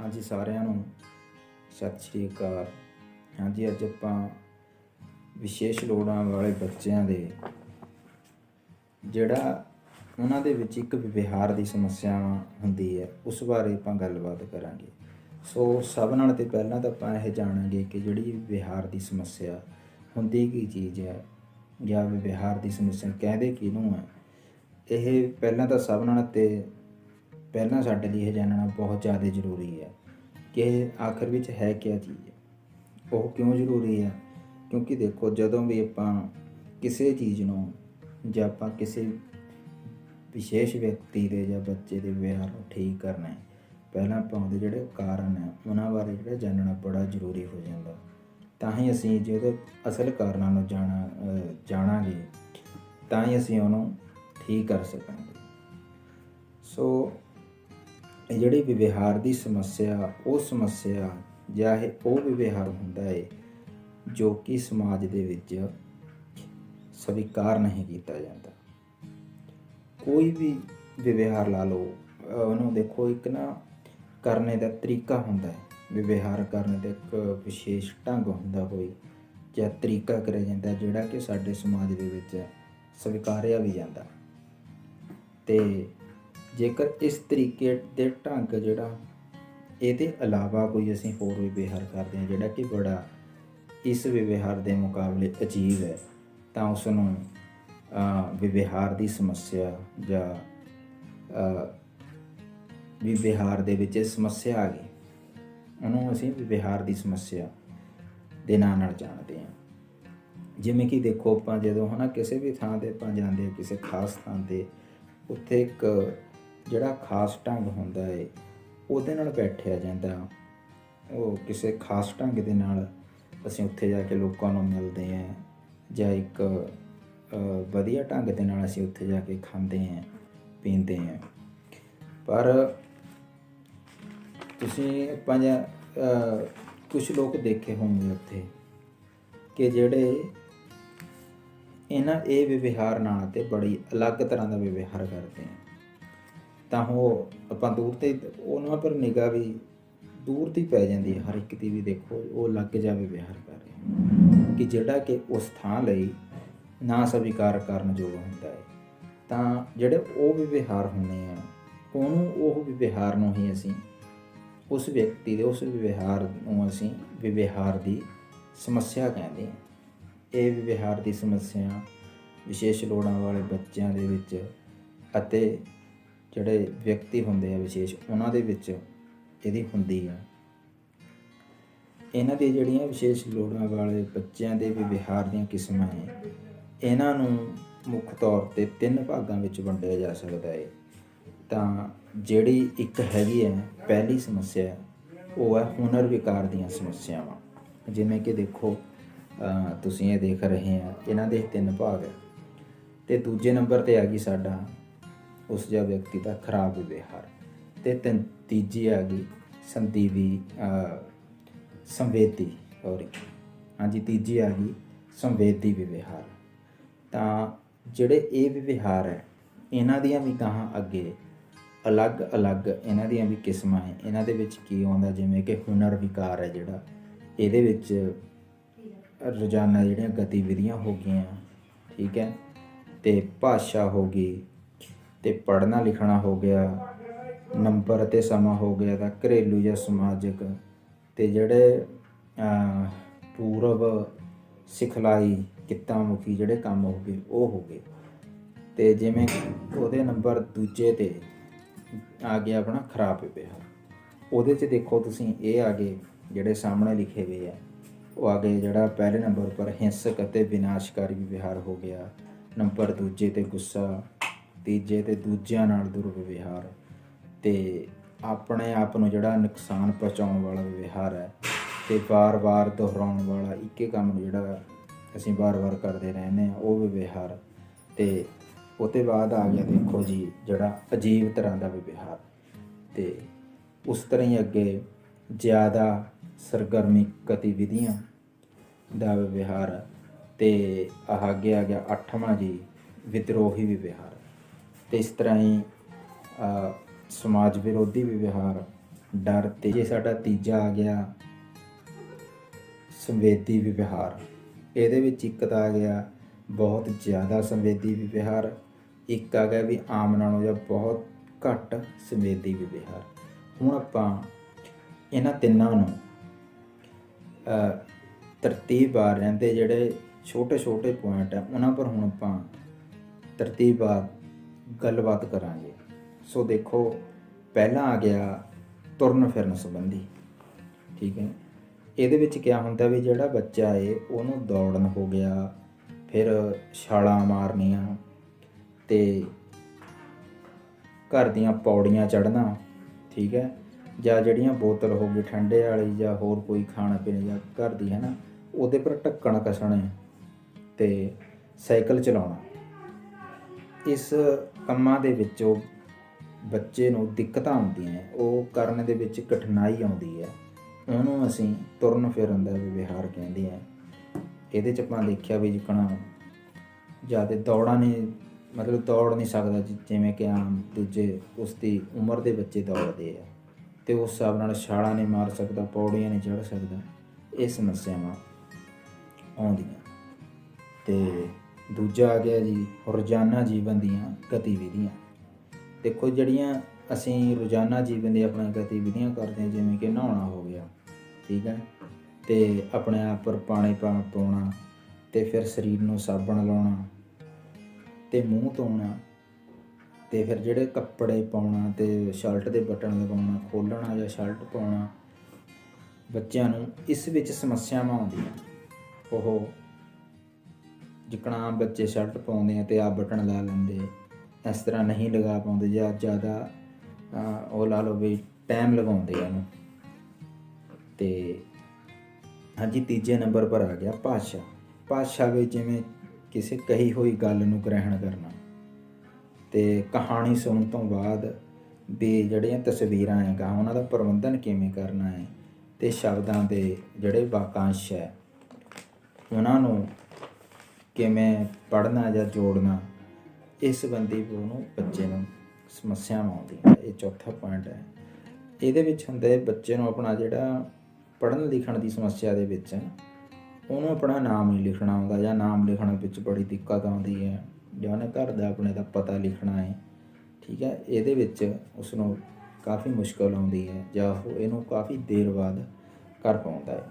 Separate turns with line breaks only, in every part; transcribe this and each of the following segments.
ਹਾਂਜੀ ਸਾਰਿਆਂ ਨੂੰ ਸਤਿ ਸ਼੍ਰੀ ਅਕਾਲ। ਹਾਂਜੀ ਅੱਜ ਆਪਾਂ ਵਿਸ਼ੇਸ਼ ਲੋੜਾਂ ਵਾਲੇ ਬੱਚਿਆਂ ਦੇ ਜਿਹੜਾ ਉਹਨਾਂ ਦੇ ਵਿੱਚ ਇੱਕ ਵਿਵਹਾਰ ਦੀ ਸਮੱਸਿਆ ਹੁੰਦੀ ਹੈ, ਉਸ ਬਾਰੇ ਆਪਾਂ ਗੱਲਬਾਤ ਕਰਾਂਗੇ। ਸੋ ਸਭ ਨਾਲ ਤੇ ਪਹਿਲਾਂ ਤਾਂ ਆਪਾਂ ਇਹ ਜਾਣਾਂਗੇ ਕਿ ਜਿਹੜੀ ਵਿਵਹਾਰ ਦੀ ਸਮੱਸਿਆ ਹੁੰਦੀ ਕੀ ਚੀਜ਼ ਹੈ ਜਾਂ ਵਿਵਹਾਰ ਦੀ ਸਮੱਸਿਆ ਕਹਿੰਦੇ ਕਿਹਨੂੰ ਹੈ। ਇਹ ਪਹਿਲਾਂ ਤਾਂ ਸਭ ਨਾਲ ਤੇ ਪਹਿਲਾਂ ਸਾਡੇ ਲਈ ਇਹ ਜਾਣਨਾ ਬਹੁਤ ਜ਼ਿਆਦਾ ਜ਼ਰੂਰੀ ਹੈ ਕਿ ਆਖਰ ਵਿੱਚ ਹੈ ਕੀ ਚੀਜ਼ ਉਹ ਕਿਉਂ ਜ਼ਰੂਰੀ ਹੈ? ਕਿਉਂਕਿ ਦੇਖੋ, ਜਦੋਂ ਵੀ ਆਪਾਂ ਕਿਸੇ ਚੀਜ਼ ਨੂੰ ਜਾਂ ਆਪਾਂ ਕਿਸੇ ਵਿਸ਼ੇਸ਼ ਵਿਅਕਤੀ ਦੇ ਜਾਂ ਬੱਚੇ ਦੇ ਵਿਵਹਾਰ ਨੂੰ ਠੀਕ ਕਰਨਾ ਹੈ, ਪਹਿਲਾਂ ਆਪਾਂ ਉਹਦੇ ਜਿਹੜੇ ਕਾਰਨ ਹੈ, ਉਹਨਾਂ ਬਾਰੇ ਜਿਹੜਾ ਜਾਣਨਾ ਬੜਾ ਜ਼ਰੂਰੀ ਹੋ ਜਾਂਦਾ। ਤਾਂ ਹੀ ਅਸੀਂ ਜਦੋਂ ਅਸਲ ਕਾਰਨਾਂ ਨੂੰ ਜਾਣਾ ਜਾਣਾਂਗੇ, ਤਾਂ ਹੀ ਅਸੀਂ ਉਹਨੂੰ ਠੀਕ ਕਰ ਸਕਾਂਗੇ। ਸੋ ਜਿਹੜੀ ਵਿਵਹਾਰ ਦੀ ਸਮੱਸਿਆ, ਉਹ ਸਮੱਸਿਆ ਜਾਂ ਇਹ ਉਹ ਵਿਵਹਾਰ ਹੁੰਦਾ ਹੈ ਜੋ ਕਿ ਸਮਾਜ ਦੇ ਵਿੱਚ ਸਵੀਕਾਰ ਨਹੀਂ ਕੀਤਾ ਜਾਂਦਾ। ਕੋਈ ਵੀ ਵਿਵਹਾਰ ਲਾ ਲਓ, ਉਹਨੂੰ ਦੇਖੋ, ਇੱਕ ਨਾ ਕਰਨੇ ਦਾ ਤਰੀਕਾ ਹੁੰਦਾ ਹੈ ਵਿਵਹਾਰ ਕਰਨ ਦਾ ਇੱਕ ਵਿਸ਼ੇਸ਼ ਢੰਗ ਹੁੰਦਾ ਹੋਈ ਜਾਂ ਤਰੀਕਾ ਕਰਿਆ ਜਾਂਦਾ ਜਿਹੜਾ ਕਿ ਸਾਡੇ ਸਮਾਜ ਦੇ ਵਿੱਚ ਸਵੀਕਾਰਿਆ ਵੀ ਜਾਂਦਾ। ਤੇ ਜੇਕਰ ਇਸ ਤਰੀਕੇ ਦੇ ਢੰਗ ਜਿਹੜਾ ਇਹਦੇ ਇਲਾਵਾ ਕੋਈ ਅਸੀਂ ਹੋਰ ਵੀ ਵਿਵਹਾਰ ਕਰਦੇ ਹਾਂ ਜਿਹੜਾ ਕਿ ਬੜਾ ਇਸ ਵਿਵਹਾਰ ਦੇ ਮੁਕਾਬਲੇ ਅਜੀਬ ਹੈ ਤਾਂ ਉਸ ਨੂੰ ਵਿਵਹਾਰ ਦੀ ਸਮੱਸਿਆ ਜਾਂ ਅਹ, ਵਿਵਹਾਰ ਦੇ ਵਿੱਚ ਸਮੱਸਿਆ ਆ ਗਈ। ਉਹਨੂੰ ਅਸੀਂ ਵਿਵਹਾਰ ਦੀ ਸਮੱਸਿਆ ਦੇ ਨਾਂ ਨਾਲ ਜਾਣਦੇ ਹਾਂ। ਜਿਵੇਂ ਕਿ ਦੇਖੋ ਆਪਾਂ ਜਦੋਂ ਹਨਾ ਕਿਸੇ ਵੀ ਥਾਂ ਤੇ ਆਪਾਂ ਜਾਂਦੇ ਹਾਂ ਕਿਸੇ ਖਾਸ ਥਾਂ ਤੇ ਉੱਥੇ ਇੱਕ ਜਿਹੜਾ ਖਾਸ ਢੰਗ ਹੁੰਦਾ ਹੈ ਉਹਦੇ ਨਾਲ ਬੈਠਿਆ ਜਾਂਦਾ। ਉਹ ਕਿਸੇ ਖਾਸ ਢੰਗ ਦੇ ਨਾਲ ਅਸੀਂ ਉੱਥੇ ਜਾ ਕੇ ਲੋਕਾਂ ਨੂੰ ਮਿਲਦੇ ਹਾਂ ਜਾਂ ਇੱਕ ਵਧੀਆ ਢੰਗ ਦੇ ਨਾਲ ਅਸੀਂ ਉੱਥੇ ਜਾ ਕੇ ਖਾਂਦੇ ਹਾਂ ਪੀਂਦੇ ਹਾਂ ਪਰ ਤੁਸੀਂ ਪੰਜ ਕੁਝ ਲੋਕ ਦੇਖੇ ਹੋਣਗੇ ਉੱਥੇ ਕਿ ਜਿਹੜੇ ਇਹਨਾਂ ਇਹ ਵਿਵਹਾਰ ਨਾਲ ਤੇ ਬੜੀ ਅਲੱਗ ਤਰ੍ਹਾਂ ਦਾ ਵਿਵਹਾਰ ਕਰਦੇ ਆ। ਤਾਂ ਉਹ ਆਪਾਂ ਦੂਰ ਤੇ ਉਹਨਾਂ ਪਰ ਨਿਗਾਹ ਵੀ ਦੂਰ ਦੀ ਪੈ ਜਾਂਦੀ ਹੈ, ਹਰ ਇੱਕ ਦੀ ਵੀ ਦੇਖੋ, ਉਹ ਅਲੱਗ ਜਿਹਾ ਵਿਹਾਰ ਕਰ ਰਿਹਾ। ਕਿ ਜਿਹੜਾ ਕਿ ਉਸ ਥਾਂ ਲਈ ਨਾ ਸਵੀਕਾਰ ਕਰਨ ਯੋਗ ਹੁੰਦਾ ਹੈ। ਤਾਂ ਜਿਹੜੇ ਉਹ ਵੀ ਵਿਹਾਰ ਹੁੰਦੇ ਆ, ਉਹਨੂੰ ਉਹ ਵਿਹਾਰ ਨੂੰ ਹੀ ਅਸੀਂ ਉਸ ਵਿਅਕਤੀ ਦੇ, ਉਸ ਵਿਵਹਾਰ ਨੂੰ ਅਸੀਂ ਵਿਵਹਾਰ ਦੀ ਸਮੱਸਿਆ ਕਹਿੰਦੇ ਹਾਂ ਇਹ ਵਿਵਹਾਰ ਦੀ ਸਮੱਸਿਆ ਵਿਸ਼ੇਸ਼ ਲੋੜਾਂ ਵਾਲੇ ਬੱਚਿਆਂ ਦੇ ਵਿੱਚ ਅਤੇ ਜਿਹੜੇ ਵਿਅਕਤੀ ਹੁੰਦੇ ਆ ਵਿਸ਼ੇਸ਼, ਉਹਨਾਂ ਦੇ ਵਿੱਚ ਇਹਦੀ ਹੁੰਦੀ ਆ। ਇਹਨਾਂ ਦੀ ਜਿਹੜੀਆਂ ਵਿਸ਼ੇਸ਼ ਲੋੜਾਂ ਵਾਲੇ ਬੱਚਿਆਂ ਦੇ ਵਿਹਾਰ ਦੀਆਂ ਕਿਸਮਾਂ ਹੈ ਇਹਨਾਂ ਨੂੰ ਮੁੱਖ ਤੌਰ ਤੇ ਤਿੰਨ ਭਾਗਾਂ ਵਿੱਚ ਵੰਡਿਆ ਜਾ ਸਕਦਾ ਹੈ ਤਾਂ ਜਿਹੜੀ ਇੱਕ ਹੈਗੀ ਹੈ ਪਹਿਲੀ ਸਮੱਸਿਆ, ਉਹ ਹੈ ਹੁਨਰ ਵਿਕਾਰ ਦੀਆਂ ਸਮੱਸਿਆਵਾਂ। ਜਿਵੇਂ ਕਿ ਦੇਖੋ ਤੁਸੀਂ ਇਹ ਦੇਖ ਰਹੇ ਆ, ਇਹਨਾਂ ਦੇ ਤਿੰਨ ਭਾਗ ਹੈ ਤੇ ਦੂਜੇ ਨੰਬਰ ਤੇ ਆ ਗਈ ਸਾਡਾ ਉਸ ਜਿਹਾ ਵਿਅਕਤੀ ਦਾ ਖਰਾਬ ਵਿਵਹਾਰ ਤੇ ਤਿੰਨ, ਤੀਜੀ ਆ ਗਈ ਸੰਦੀਵੀ ਸੰਵੇਦੀ ਸੌਰੀ ਹਾਂਜੀ, ਤੀਜੀ ਆ ਗਈ ਸੰਵੇਦੀ ਵਿਵਹਾਰ ਤਾਂ ਜਿਹੜੇ ਇਹ ਵਿਵਹਾਰ ਹੈ, ਇਹਨਾਂ ਦੀਆਂ ਵੀ ਕਹਾਂ ਅੱਗੇ ਅਲੱਗ-ਅਲੱਗ ਇਹਨਾਂ ਦੀਆਂ ਵੀ ਕਿਸਮਾਂ ਹੈ। ਇਹਨਾਂ ਦੇ ਵਿੱਚ ਕੀ ਆਉਂਦਾ, ਜਿਵੇਂ ਕਿ ਹੁਨਰ ਵਿਕਾਰ ਹੈ ਜਿਹੜਾ। ਇਹਦੇ ਵਿੱਚ ਰੋਜ਼ਾਨਾ ਜਿਹੜੀਆਂ ਗਤੀਵਿਧੀਆਂ ਹੋ ਗਈਆਂ, ਠੀਕ ਹੈ? ਤੇ ਭਾਸ਼ਾ ਹੋ ਗਈ ਤੇ ਪੜ੍ਹਨਾ ਲਿਖਣਾ ਹੋ ਗਿਆ, ਨੰਬਰ ਅਤੇ ਸਮਾਂ ਹੋ ਗਿਆ ਤਾਂ ਘਰੇਲੂ ਜਾਂ ਸਮਾਜਿਕ ਤੇ ਜਿਹੜੇ ਪੂਰਵ ਸਿਖਲਾਈ ਕਿੱਤਾ ਮੁਖੀ ਜਿਹੜੇ ਕੰਮ ਹੋ ਗਏ, ਉਹ ਹੋ ਗਏ। ਤੇ ਜਿਵੇਂ ਉਹਦੇ ਨੰਬਰ ਦੂਜੇ ਤੇ ਆ ਗਿਆ ਆਪਣਾ ਖਰਾਬ ਵਿਵਹਾਰ। ਉਹਦੇ 'ਚ ਦੇਖੋ ਤੁਸੀਂ, ਇਹ ਆ ਗਏ ਜਿਹੜੇ ਸਾਹਮਣੇ ਲਿਖੇ ਹੋਏ ਆ। ਉਹ ਆ ਗਏ ਜਿਹੜਾ ਪਹਿਲੇ ਨੰਬਰ ਪਰ ਹਿੰਸਕ ਅਤੇ ਵਿਨਾਸ਼ਕਾਰੀ ਵਿਵਹਾਰ ਹੋ ਗਿਆ, ਨੰਬਰ ਦੂਜੇ ਤੇ ਗੁੱਸਾ ਤੀਜੇ ਤੇ ਦੂਜਿਆਂ ਨਾਲ ਦੁਰਵਿਵਹਾਰ ਤੇ ਆਪਣੇ ਆਪ ਨੂੰ ਜਿਹੜਾ ਨੁਕਸਾਨ ਪਹੁੰਚਾਉਣ ਵਾਲਾ ਵਿਵਹਾਰ ਹੈ ਤੇ ਵਾਰ-ਵਾਰ ਦੁਹਰਾਉਣ ਵਾਲਾ ਇੱਕੇ ਕੰਮ ਨੂੰ ਜਿਹੜਾ ਅਸੀਂ ਵਾਰ-ਵਾਰ ਕਰਦੇ ਰਹਿੰਦੇ ਆ ਉਹ ਵਿਵਹਾਰ ਤੇ ਉਹਤੇ ਬਾਅਦ ਆ ਗਿਆ ਦੇਖੋ ਜੀ ਜਿਹੜਾ ਅਜੀਬ ਤਰ੍ਹਾਂ ਦਾ ਵਿਵਹਾਰ ਤੇ ਉਸ ਤਰ੍ਹਾਂ ਹੀ ਅੱਗੇ ਜ਼ਿਆਦਾ ਸਰਗਰਮੀ ਗਤੀਵਿਧੀਆਂ ਦਾ ਵਿਵਹਾਰ ਤੇ ਆਹ ਅੱਗੇ ਆ ਗਿਆ ਅੱਠਵਾਂ ਜੀ ਵਿਦਰੋਹੀ ਵਿਵਹਾਰ। ਤੇ ਇਸ ਤਰ੍ਹਾਂ ਹੀ ਸਮਾਜ ਵਿਰੋਧੀ ਵਿਵਹਾਰ ਡਰ ਤੇ ਜੇ ਸਾਡਾ ਤੀਜਾ ਆ ਗਿਆ, ਸੰਵੇਦੀ ਵਿਵਹਾਰ ਇਹਦੇ ਵਿੱਚ ਇੱਕ ਤਾਂ ਆ ਗਿਆ ਬਹੁਤ ਜ਼ਿਆਦਾ ਸੰਵੇਦੀ ਵਿਵਹਾਰ ਇੱਕ ਆ ਗਿਆ ਵੀ ਆਮ ਨਾਲੋਂ ਜਾਂ ਬਹੁਤ ਘੱਟ ਸੰਵੇਦੀ ਵਿਵਹਾਰ ਹੁਣ ਆਪਾਂ ਇਹਨਾਂ ਤਿੰਨਾਂ ਨੂੰ ਤਰਤੀਬ ਤਰਤੀਬਵਾਰ ਰਹਿੰਦੇ ਜਿਹੜੇ ਛੋਟੇ ਛੋਟੇ ਪੁਆਇੰਟ ਆ, ਉਹਨਾਂ ਪਰ ਹੁਣ ਆਪਾਂ ਤਰਤੀਬ ਤਰਤੀਬਵਾਰ ਗੱਲਬਾਤ ਕਰਾਂਗੇ। ਸੋ ਦੇਖੋ, ਪਹਿਲਾਂ ਆ ਗਿਆ ਤੁਰਨ ਫਿਰਨ ਸੰਬੰਧੀ। ਠੀਕ ਹੈ? ਇਹਦੇ ਵਿੱਚ ਕੀ ਹੁੰਦਾ ਵੀ ਜਿਹੜਾ ਬੱਚਾ ਏ, ਉਹਨੂੰ ਦੌੜਨ ਹੋ ਗਿਆ, ਫਿਰ ਛਾਲਾਂ ਮਾਰਨੀਆਂ ਤੇ ਘਰ ਦੀਆਂ ਪੌੜੀਆਂ ਚੜ੍ਹਨਾ, ਠੀਕ ਹੈ? ਜਾਂ ਜਿਹੜੀਆਂ ਬੋਤਲ ਹੋ ਗਈ ਠੰਡੇ ਵਾਲੀ ਜਾਂ ਹੋਰ ਕੋਈ ਖਾਣਾ ਪੀਣਾ ਜਾਂ ਘਰ ਦੀ, ਹੈ ਨਾ? ਉਹਦੇ ਪਰ ਢੱਕਣ ਕਸਣੇ ਤੇ ਸਾਈਕਲ ਚਲਾਉਣਾ। ਇਸ ਕੰਮਾਂ ਦੇ ਵਿੱਚੋਂ ਬੱਚੇ ਨੂੰ ਦਿੱਕਤਾਂ ਆਉਂਦੀਆਂ ਉਹ ਕਰਨ ਦੇ ਵਿੱਚ ਕਠਿਨਾਈ ਆਉਂਦੀ ਹੈ। ਉਹਨੂੰ ਅਸੀਂ ਤੁਰਨ ਫਿਰਨ ਦਾ ਵਿਵਹਾਰ ਕਹਿੰਦੇ ਆ ਇਹਦੇ ਚ ਆਪਾਂ ਦੇਖਿਆ ਵੀ ਜਿਕਣਾ ਜ਼ਿਆਦਾ ਦੌੜਾਂ ਨਹੀਂ, ਮਤਲਬ ਦੌੜ ਨਹੀਂ ਸਕਦਾ ਜਿਵੇਂ ਕਿ ਆਮ ਦੂਜੇ ਉਸ ਦੀ ਉਮਰ ਦੇ ਬੱਚੇ ਦੌੜਦੇ ਆ। ਤੇ ਉਸ ਹਿਸਾਬ ਨਾਲ ਛਾਲਾਂ ਨਹੀਂ ਮਾਰ ਸਕਦਾ, ਪੌੜੀਆਂ ਨਹੀਂ ਚੜ੍ਹ ਸਕਦਾ, ਇਹ ਸਮੱਸਿਆਵਾਂ ਆਉਂਦੀਆਂ। ਤੇ ਦੂਜਾ ਆ ਗਿਆ ਜੀ, ਰੋਜ਼ਾਨਾ ਜੀਵਨ ਦੀਆਂ ਗਤੀਵਿਧੀਆਂ। ਦੇਖੋ ਜਿਹੜੀਆਂ ਅਸੀਂ ਰੋਜ਼ਾਨਾ ਜੀਵਨ ਦੀਆਂ ਆਪਣੀਆਂ ਗਤੀਵਿਧੀਆਂ ਕਰਦੇ ਹਾਂ, ਜਿਵੇਂ ਕਿ ਨਹਾਉਣਾ ਹੋ ਗਿਆ, ਠੀਕ ਹੈ, ਤੇ ਆਪਣੇ ਆਪ ਪਰ ਪਾਣੀ ਪਾ ਪਾਉਣਾ ਤੇ ਫਿਰ ਸਰੀਰ ਨੂੰ ਸਾਬਣ ਲਾਉਣਾ, ਤੇ ਮੂੰਹ ਧੋਣਾ, ਤੇ ਫਿਰ ਜਿਹੜੇ ਕੱਪੜੇ ਪਾਉਣਾ, ਤੇ ਸ਼ਰਟ ਦੇ ਬਟਨ ਲਗਾਉਣਾ ਖੋਲਣਾ ਜਾਂ ਸ਼ਰਟ ਪਾਉਣਾ, ਬੱਚਿਆਂ ਨੂੰ ਇਸ ਵਿੱਚ ਸਮੱਸਿਆਵਾਂ ਆਉਂਦੀਆਂ। ਉਹ ਜਿਕਣਾ ਆਮ ਬੱਚੇ ਸ਼ਰਟ ਪਾਉਂਦੇ ਆ ਤੇ ਆ ਬਟਨ ਲਾ ਲੈਂਦੇ ਇਸ ਤਰ੍ਹਾਂ ਨਹੀਂ ਲਗਾ ਪਾਉਂਦੇ ਜਾਂ ਜ਼ਿਆਦਾ ਉਹ ਲਾ ਲਓ ਵੀ ਟਾਈਮ ਲਗਾਉਂਦੇ ਆ ਇਹਨੂੰ। ਤੇ ਹਾਂਜੀ, ਤੀਜੇ ਨੰਬਰ ਪਰ ਆ ਗਿਆ ਭਾਸ਼ਾ। ਭਾਸ਼ਾ ਵਿੱਚ ਜਿਵੇਂ ਕਿਸੇ ਕਹੀ ਹੋਈ ਗੱਲ ਨੂੰ ਗ੍ਰਹਿਣ ਕਰਨਾ। ਤੇ ਕਹਾਣੀ ਸੁਣਨ ਤੋਂ ਬਾਅਦ ਵੀ ਜਿਹੜੀਆਂ ਤਸਵੀਰਾਂ ਹੈਗਾ ਉਹਨਾਂ ਦਾ ਪ੍ਰਬੰਧਨ ਕਿਵੇਂ ਕਰਨਾ ਹੈ ਤੇ ਸ਼ਬਦਾਂ ਦੇ ਜਿਹੜੇ ਵਾਕਾਂਸ਼ ਹੈ, ਉਹਨਾਂ ਨੂੰ ਕਿਵੇਂ ਪੜ੍ਹਨਾ ਜਾਂ ਜੋੜਨਾ, ਇਸ ਸੰਬੰਧੀ ਉਹਨੂੰ ਬੱਚੇ ਨੂੰ ਸਮੱਸਿਆਵਾਂ ਆਉਂਦੀਆਂ। ਇਹ ਚੌਥਾ ਪੁਆਇੰਟ ਹੈ। ਇਹਦੇ ਵਿੱਚ ਹੁੰਦਾ ਹੈ ਬੱਚੇ ਨੂੰ ਆਪਣਾ ਜਿਹੜਾ ਪੜ੍ਹਨ ਲਿਖਣ ਦੀ ਸਮੱਸਿਆ ਦੇ ਵਿੱਚ, ਉਹਨੂੰ ਆਪਣਾ ਨਾਮ ਨਹੀਂ ਲਿਖਣਾ ਆਉਂਦਾ ਜਾਂ ਨਾਮ ਲਿਖਣ ਵਿੱਚ ਬੜੀ ਦਿੱਕਤ ਆਉਂਦੀ ਹੈ ਜਾਂ ਉਹਨੇ ਘਰ ਦਾ ਆਪਣੇ ਦਾ ਪਤਾ ਲਿਖਣਾ ਹੈ, ਠੀਕ ਹੈ। ਇਹਦੇ ਵਿੱਚ ਉਸ ਨੂੰ ਕਾਫੀ ਮੁਸ਼ਕਲ ਆਉਂਦੀ ਹੈ ਜਾਂ ਉਹ ਇਹਨੂੰ ਕਾਫੀ ਦੇਰ ਬਾਅਦ ਕਰ ਪਾਉਂਦਾ ਹੈ।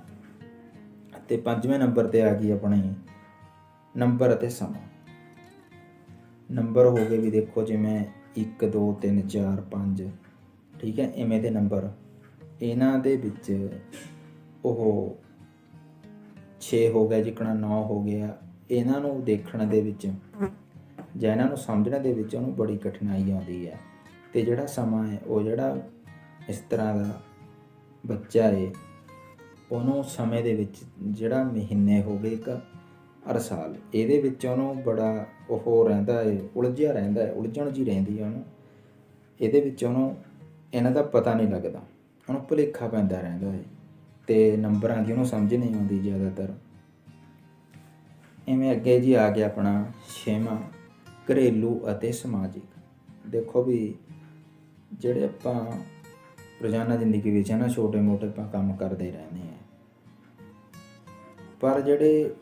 ਤੇ ਪੰਜਵੇਂ ਨੰਬਰ ਤੇ ਆ ਗਈ ਆਪਣੀ ਨੰਬਰ ਅਤੇ ਸਮਾਂ। ਨੰਬਰ ਹੋ ਗਏ ਵੀ ਦੇਖੋ ਜਿਵੇਂ 1 2 3 4 5 ਠੀਕ ਹੈ, ਇਵੇਂ ਦੇ ਨੰਬਰ। ਇਹਨਾਂ ਦੇ ਵਿੱਚ ਉਹ 6 ਹੋ ਗਿਆ, ਜਿਕਣਾ 9 ਹੋ ਗਿਆ। ਇਹਨਾਂ ਨੂੰ ਦੇਖਣ ਦੇ ਵਿੱਚ ਜਾਂ ਇਹਨਾਂ ਨੂੰ ਸਮਝਣ ਦੇ ਵਿੱਚ ਉਹਨੂੰ ਬੜੀ ਕਠਿਨਾਈ ਆਉਂਦੀ ਹੈ। ਤੇ ਜਿਹੜਾ ਸਮਾਂ ਹੈ, ਉਹ ਜਿਹੜਾ ਇਸ ਤਰ੍ਹਾਂ ਦਾ ਬੱਚਾ ਹੈ, ਉਹਨੂੰ ਸਮੇਂ ਦੇ ਵਿੱਚ ਜਿਹੜਾ ਮਹੀਨੇ ਹੋ ਗਏ, ਇੱਕ ਹਰ ਸਾਲ। ਇਹਦੇ ਵਿੱਚ ਉਹਨੂੰ ਬੜਾ ਉਹ ਰਹਿੰਦਾ ਹੈ ਉਲਝਿਆ ਰਹਿੰਦਾ ਹੈ ਉਲਝਣ ਜੀ ਰਹਿੰਦੀ ਹੈ ਉਹਨੂੰ। ਇਹਦੇ ਵਿੱਚ ਉਹਨੂੰ ਇਹਨਾਂ ਦਾ ਪਤਾ ਨਹੀਂ ਲੱਗਦਾ। ਉਹਨੂੰ ਭੁਲੇਖਾ ਪੈਂਦਾ ਰਹਿੰਦਾ ਹੈ ਤੇ ਨੰਬਰਾਂ ਦੀ ਉਹਨੂੰ ਸਮਝ ਨਹੀਂ ਆਉਂਦੀ ਜ਼ਿਆਦਾਤਰ। ਐਵੇਂ ਅੱਗੇ ਜੀ ਆ ਗਿਆ ਆਪਣਾ ਛੇਵਾਂ, ਘਰੇਲੂ ਅਤੇ ਸਮਾਜਿਕ। ਦੇਖੋ ਵੀ ਜਿਹੜੇ ਆਪਾਂ ਰੋਜ਼ਾਨਾ ਜ਼ਿੰਦਗੀ ਵਿੱਚ ਹੈ ਨਾ ਛੋਟੇ ਮੋਟੇ ਆਪਾਂ ਕੰਮ ਕਰਦੇ ਰਹਿੰਦੇ ਆ। ਪਰ ਜਿਹੜੇ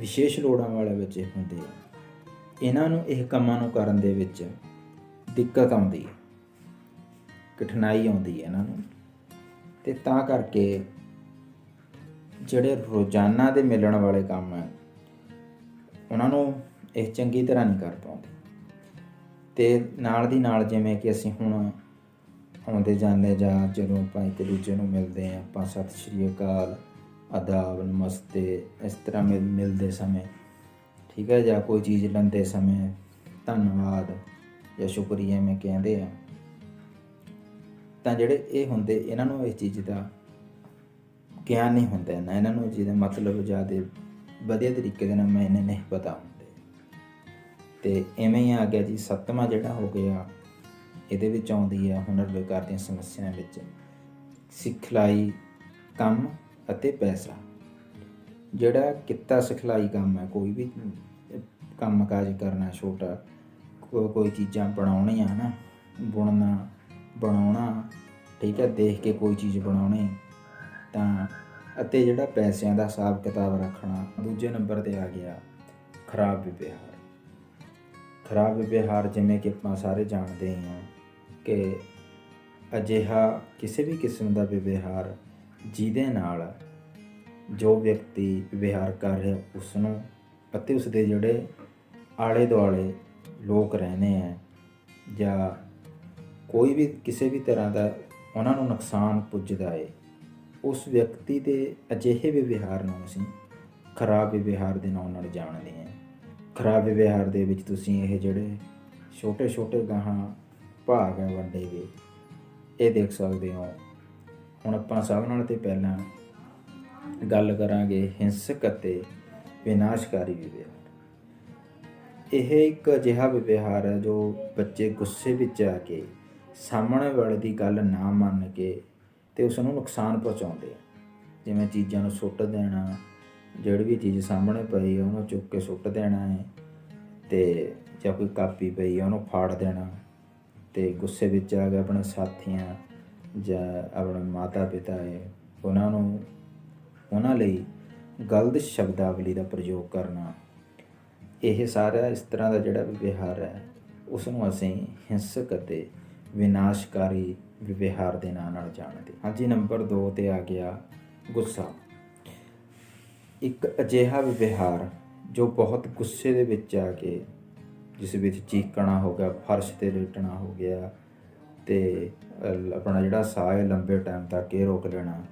ਵਿਸ਼ੇਸ਼ ਲੋੜਾਂ ਵਾਲੇ ਬੱਚੇ ਹੁੰਦੇ ਆ। ਇਹਨਾਂ ਨੂੰ ਇਹ ਕੰਮਾਂ ਨੂੰ ਕਰਨ ਦੇ ਵਿੱਚ ਦਿੱਕਤ ਆਉਂਦੀ ਹੈ ਕਠਿਨਾਈ ਆਉਂਦੀ ਹੈ ਇਹਨਾਂ ਨੂੰ। ਤੇ ਤਾਂ ਕਰਕੇ ਜਿਹੜੇ ਰੋਜ਼ਾਨਾ ਦੇ ਮਿਲਣ ਵਾਲੇ ਕੰਮ ਹੈ ਉਹਨਾਂ ਨੂੰ ਇਹ ਚੰਗੀ ਤਰ੍ਹਾਂ ਨਹੀਂ ਕਰ ਪਾਉਂਦੇ। ਤੇ ਨਾਲ ਦੀ ਨਾਲ ਜਿਵੇਂ ਕਿ ਅਸੀਂ ਹੁਣ ਆਉਂਦੇ ਜਾਂਦੇ ਜਾਂ ਜਦੋਂ ਆਪਾਂ ਇੱਕ ਦੂਜੇ ਨੂੰ ਮਿਲਦੇ ਹਾਂ ਆਪਾਂ ਸਤਿ ਸ਼੍ਰੀ ਅਕਾਲ ਆਦਾਬ ਨਮਸਤੇ ਇਸ ਤਰ੍ਹਾਂ ਮਿਲ ਮਿਲਦੇ ਸਮੇਂ ਠੀਕ ਹੈ ਜਾਂ ਕੋਈ ਚੀਜ਼ ਲੈਂਦੇ ਸਮੇਂ ਧੰਨਵਾਦ ਜਾਂ ਸ਼ੁਕਰੀਆ ਮੈਂ ਕਹਿੰਦੇ ਆ ਤਾਂ ਜਿਹੜੇ ਇਹ ਹੁੰਦੇ ਇਹਨਾਂ ਨੂੰ ਇਸ ਚੀਜ਼ ਦਾ ਗਿਆਨ ਨਹੀਂ ਹੁੰਦਾ ਨਾ ਇਹਨਾਂ ਨੂੰ ਜਿਹਦਾ ਮਤਲਬ ਜ਼ਿਆਦਾ ਵਧੀਆ ਤਰੀਕੇ ਦੇ ਨਾਲ ਮੈਨੇ ਨਹੀਂ ਪਤਾ ਹੁੰਦੇ ਤੇ ਐਵੇਂ ਹੀ ਆ ਗਿਆ ਜੀ ਸੱਤਵਾਂ ਜਿਹੜਾ ਹੋ ਗਿਆ ਇਹਦੇ ਵਿੱਚ ਆਉਂਦੀ ਹੈ ਹੁਨਰ ਵਿਕਾਰ ਦੀਆਂ ਸਮੱਸਿਆਵਾਂ ਵਿੱਚ ਸਿਖਲਾਈ ਕੰਮ ਅਤੇ ਪੈਸਾ। ਜਿਹੜਾ ਕਿੱਤਾ ਸਿਖਲਾਈ ਕੰਮ ਹੈ, ਕੋਈ ਵੀ ਕੰਮ ਕਾਜ ਕਰਨਾ ਛੋਟਾ, ਕੋ- ਕੋਈ ਚੀਜ਼ਾਂ ਬਣਾਉਣੀਆਂ ਨਾ ਬੁਣਨਾ, ਬਣਾਉਣਾ, ਠੀਕ ਹੈ, ਦੇਖ ਕੇ ਕੋਈ ਚੀਜ਼ ਬਣਾਉਣੀ, ਤਾਂ ਅਤੇ ਜਿਹੜਾ ਪੈਸਿਆਂ ਦਾ ਹਿਸਾਬ ਕਿਤਾਬ ਰੱਖਣਾ, ਦੂਜੇ ਨੰਬਰ ਤੇ ਆ ਗਿਆ, ਖਰਾਬ ਵਿਵਹਾਰ। ਖਰਾਬ ਵਿਵਹਾਰ ਜਿਵੇਂ ਕਿ ਆਪਾਂ ਸਾਰੇ ਜਾਣਦੇ ਹਾਂ ਕਿ ਅਜਿਹਾ ਕਿਸੇ ਵੀ ਕਿਸਮ ਦਾ ਵਿਵਹਾਰ ਜਿਹਦੇ ਨਾਲ ਜੋ ਵਿਅਕਤੀ ਵਿਹਾਰ ਕਰ ਰਿਹਾ ਉਸ ਨੂੰ ਅਤੇ ਉਸ ਦੇ ਜਿਹੜੇ ਆਲੇ ਦੁਆਲੇ ਲੋਕ ਰਹਿੰਦੇ ਆ ਜਾਂ ਕੋਈ ਵੀ ਕਿਸੇ ਵੀ ਤਰ੍ਹਾਂ ਦਾ ਉਹਨਾਂ ਨੂੰ ਨੁਕਸਾਨ ਪੁੱਜਦਾ ਹੈ ਉਸ ਵਿਅਕਤੀ ਦੇ ਅਜਿਹੇ ਵੀ ਵਿਹਾਰ ਨੂੰ ਅਸੀਂ ਖਰਾਬ ਵਿਵਹਾਰ ਦੇ ਨਾਮ ਨਾਲ ਜਾਣਦੇ ਹਾਂ ਖਰਾਬ ਵਿਵਹਾਰ ਦੇ ਵਿੱਚ ਤੁਸੀਂ ਇਹ ਜਿਹੜੇ ਛੋਟੇ ਛੋਟੇ ਗਾਹਾਂ ਭਾਗ ਹੈ ਵੱਡੇ ਦੇ, ਇਹ ਦੇਖ ਸਕਦੇ ਹੋ। ਹੁਣ ਆਪਾਂ ਸਭ ਨਾਲ ਤੇ ਪਹਿਲਾਂ ਗੱਲ ਕਰਾਂਗੇ ਹਿੰਸਕ ਅਤੇ ਵਿਨਾਸ਼ਕਾਰੀ ਵਿਵਹਾਰ। ਇਹ ਇੱਕ ਅਜਿਹਾ ਵਿਵਹਾਰ ਹੈ ਜੋ ਬੱਚੇ ਗੁੱਸੇ ਵਿੱਚ ਆ ਕੇ ਸਾਹਮਣੇ ਵਾਲੇ ਦੀ ਗੱਲ ਨਾ ਮੰਨ ਕੇ ਤੇ ਉਸ ਨੂੰ ਨੁਕਸਾਨ ਪਹੁੰਚਾਉਂਦੇ ਜਿਵੇਂ ਚੀਜ਼ਾਂ ਨੂੰ ਸੁੱਟ ਦੇਣਾ, ਜਿਹੜੀ ਵੀ ਚੀਜ਼ ਸਾਹਮਣੇ ਪਈ ਹੈ ਉਹਨੂੰ ਚੁੱਕ ਕੇ ਸੁੱਟ ਦੇਣਾ ਹੈ ਤੇ ਜਾਂ ਕੋਈ ਕਾਪੀ ਪਈ ਹੈ ਉਹਨੂੰ ਫਾੜ ਦੇਣਾ ਤੇ ਗੁੱਸੇ ਵਿੱਚ ਆ ਕੇ ਆਪਣੇ ਸਾਥੀਆਂ ਜਾਂ ਆਪਣੇ ਮਾਤਾ ਪਿਤਾ ਹੈ, ਉਹਨਾਂ ਨੂੰ, ਉਹਨਾਂ ਲਈ ਗਲਤ ਸ਼ਬਦਾਵਲੀ ਦਾ ਪ੍ਰਯੋਗ ਕਰਨਾ, ਇਹ ਸਾਰਾ ਇਸ ਤਰ੍ਹਾਂ ਦਾ ਜਿਹੜਾ ਵਿਵਹਾਰ ਹੈ ਉਸ ਨੂੰ ਅਸੀਂ ਹਿੰਸਕ ਅਤੇ ਵਿਨਾਸ਼ਕਾਰੀ ਵਿਵਹਾਰ ਦੇ ਨਾਂ ਨਾਲ ਜਾਣਦੇ ਹਾਂ। ਹਾਂਜੀ, ਨੰਬਰ 2 ਤੇ ਆ ਗਿਆ ਗੁੱਸਾ। ਇੱਕ ਅਜਿਹਾ ਵਿਵਹਾਰ ਜੋ ਬਹੁਤ ਗੁੱਸੇ ਦੇ ਵਿੱਚ ਆ ਕੇ, ਜਿਸ ਵਿੱਚ ਚੀਕਣਾ ਹੋ ਗਿਆ, ਫਰਸ਼ ਤੇ ਲੇਟਣਾ ਹੋ ਗਿਆ ਤੇ ਆਪਣਾ ਜਿਹੜਾ ਸਾਹ ਹੈ ਲੰਬੇ ਟਾਈਮ ਤੱਕ ਇਹ ਰੋਕ ਲੈਣਾ।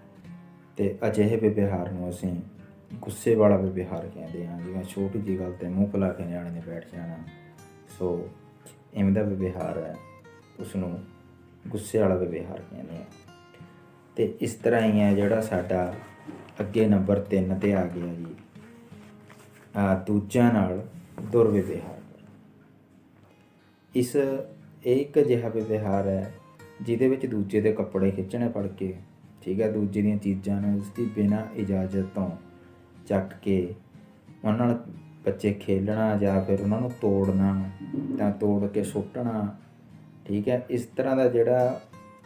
ਤੇ ਅਜਿਹੇ ਵਿਵਹਾਰ ਨੂੰ ਅਸੀਂ ਗੁੱਸੇ ਵਾਲਾ ਵਿਵਹਾਰ ਕਹਿੰਦੇ ਹਾਂ, ਜਿਵੇਂ ਛੋਟੀ ਜਿਹੀ ਗੱਲ ਤੇ ਮੂੰਹ ਫੁਲਾ ਕੇ ਨਿਆਣੇ ਨੇ ਬੈਠ ਜਾਣਾ। ਸੋ ਇਵੇਂ ਦਾ ਵਿਵਹਾਰ ਹੈ ਉਸ ਨੂੰ ਗੁੱਸੇ ਵਾਲਾ ਵਿਵਹਾਰ ਕਹਿੰਦੇ ਆ ਤੇ ਇਸ ਤਰ੍ਹਾਂ ਹੀ ਹੈ ਜਿਹੜਾ ਸਾਡਾ ਅੱਗੇ ਨੰਬਰ 3 ਤੇ ਆ ਗਿਆ ਜੀ। ਆ ਦੂਜਿਆਂ ਨਾਲ ਦੁਰਵਿਵਹਾਰ ਇਸ, ਇਹ ਇੱਕ ਅਜਿਹਾ ਵਿਵਹਾਰ ਹੈ ਜਿਹਦੇ ਵਿੱਚ ਦੂਜੇ ਦੇ ਕੱਪੜੇ ਖਿੱਚਣੇ ਫੜ ਕੇ, ਠੀਕ ਹੈ ਦੂਜੇ ਦੀਆਂ ਚੀਜ਼ਾਂ ਨੂੰ ਉਸਦੀ ਬਿਨਾਂ ਇਜਾਜ਼ਤ ਤੋਂ ਚੱਕ ਕੇ ਉਹਨਾਂ ਨਾਲ ਬੱਚੇ ਖੇਲਣਾ ਜਾਂ ਫਿਰ ਉਹਨਾਂ ਨੂੰ ਤੋੜਨਾ ਤਾਂ ਤੋੜ ਕੇ ਸੁੱਟਣਾ, ਠੀਕ ਹੈ ਇਸ ਤਰ੍ਹਾਂ ਦਾ ਜਿਹੜਾ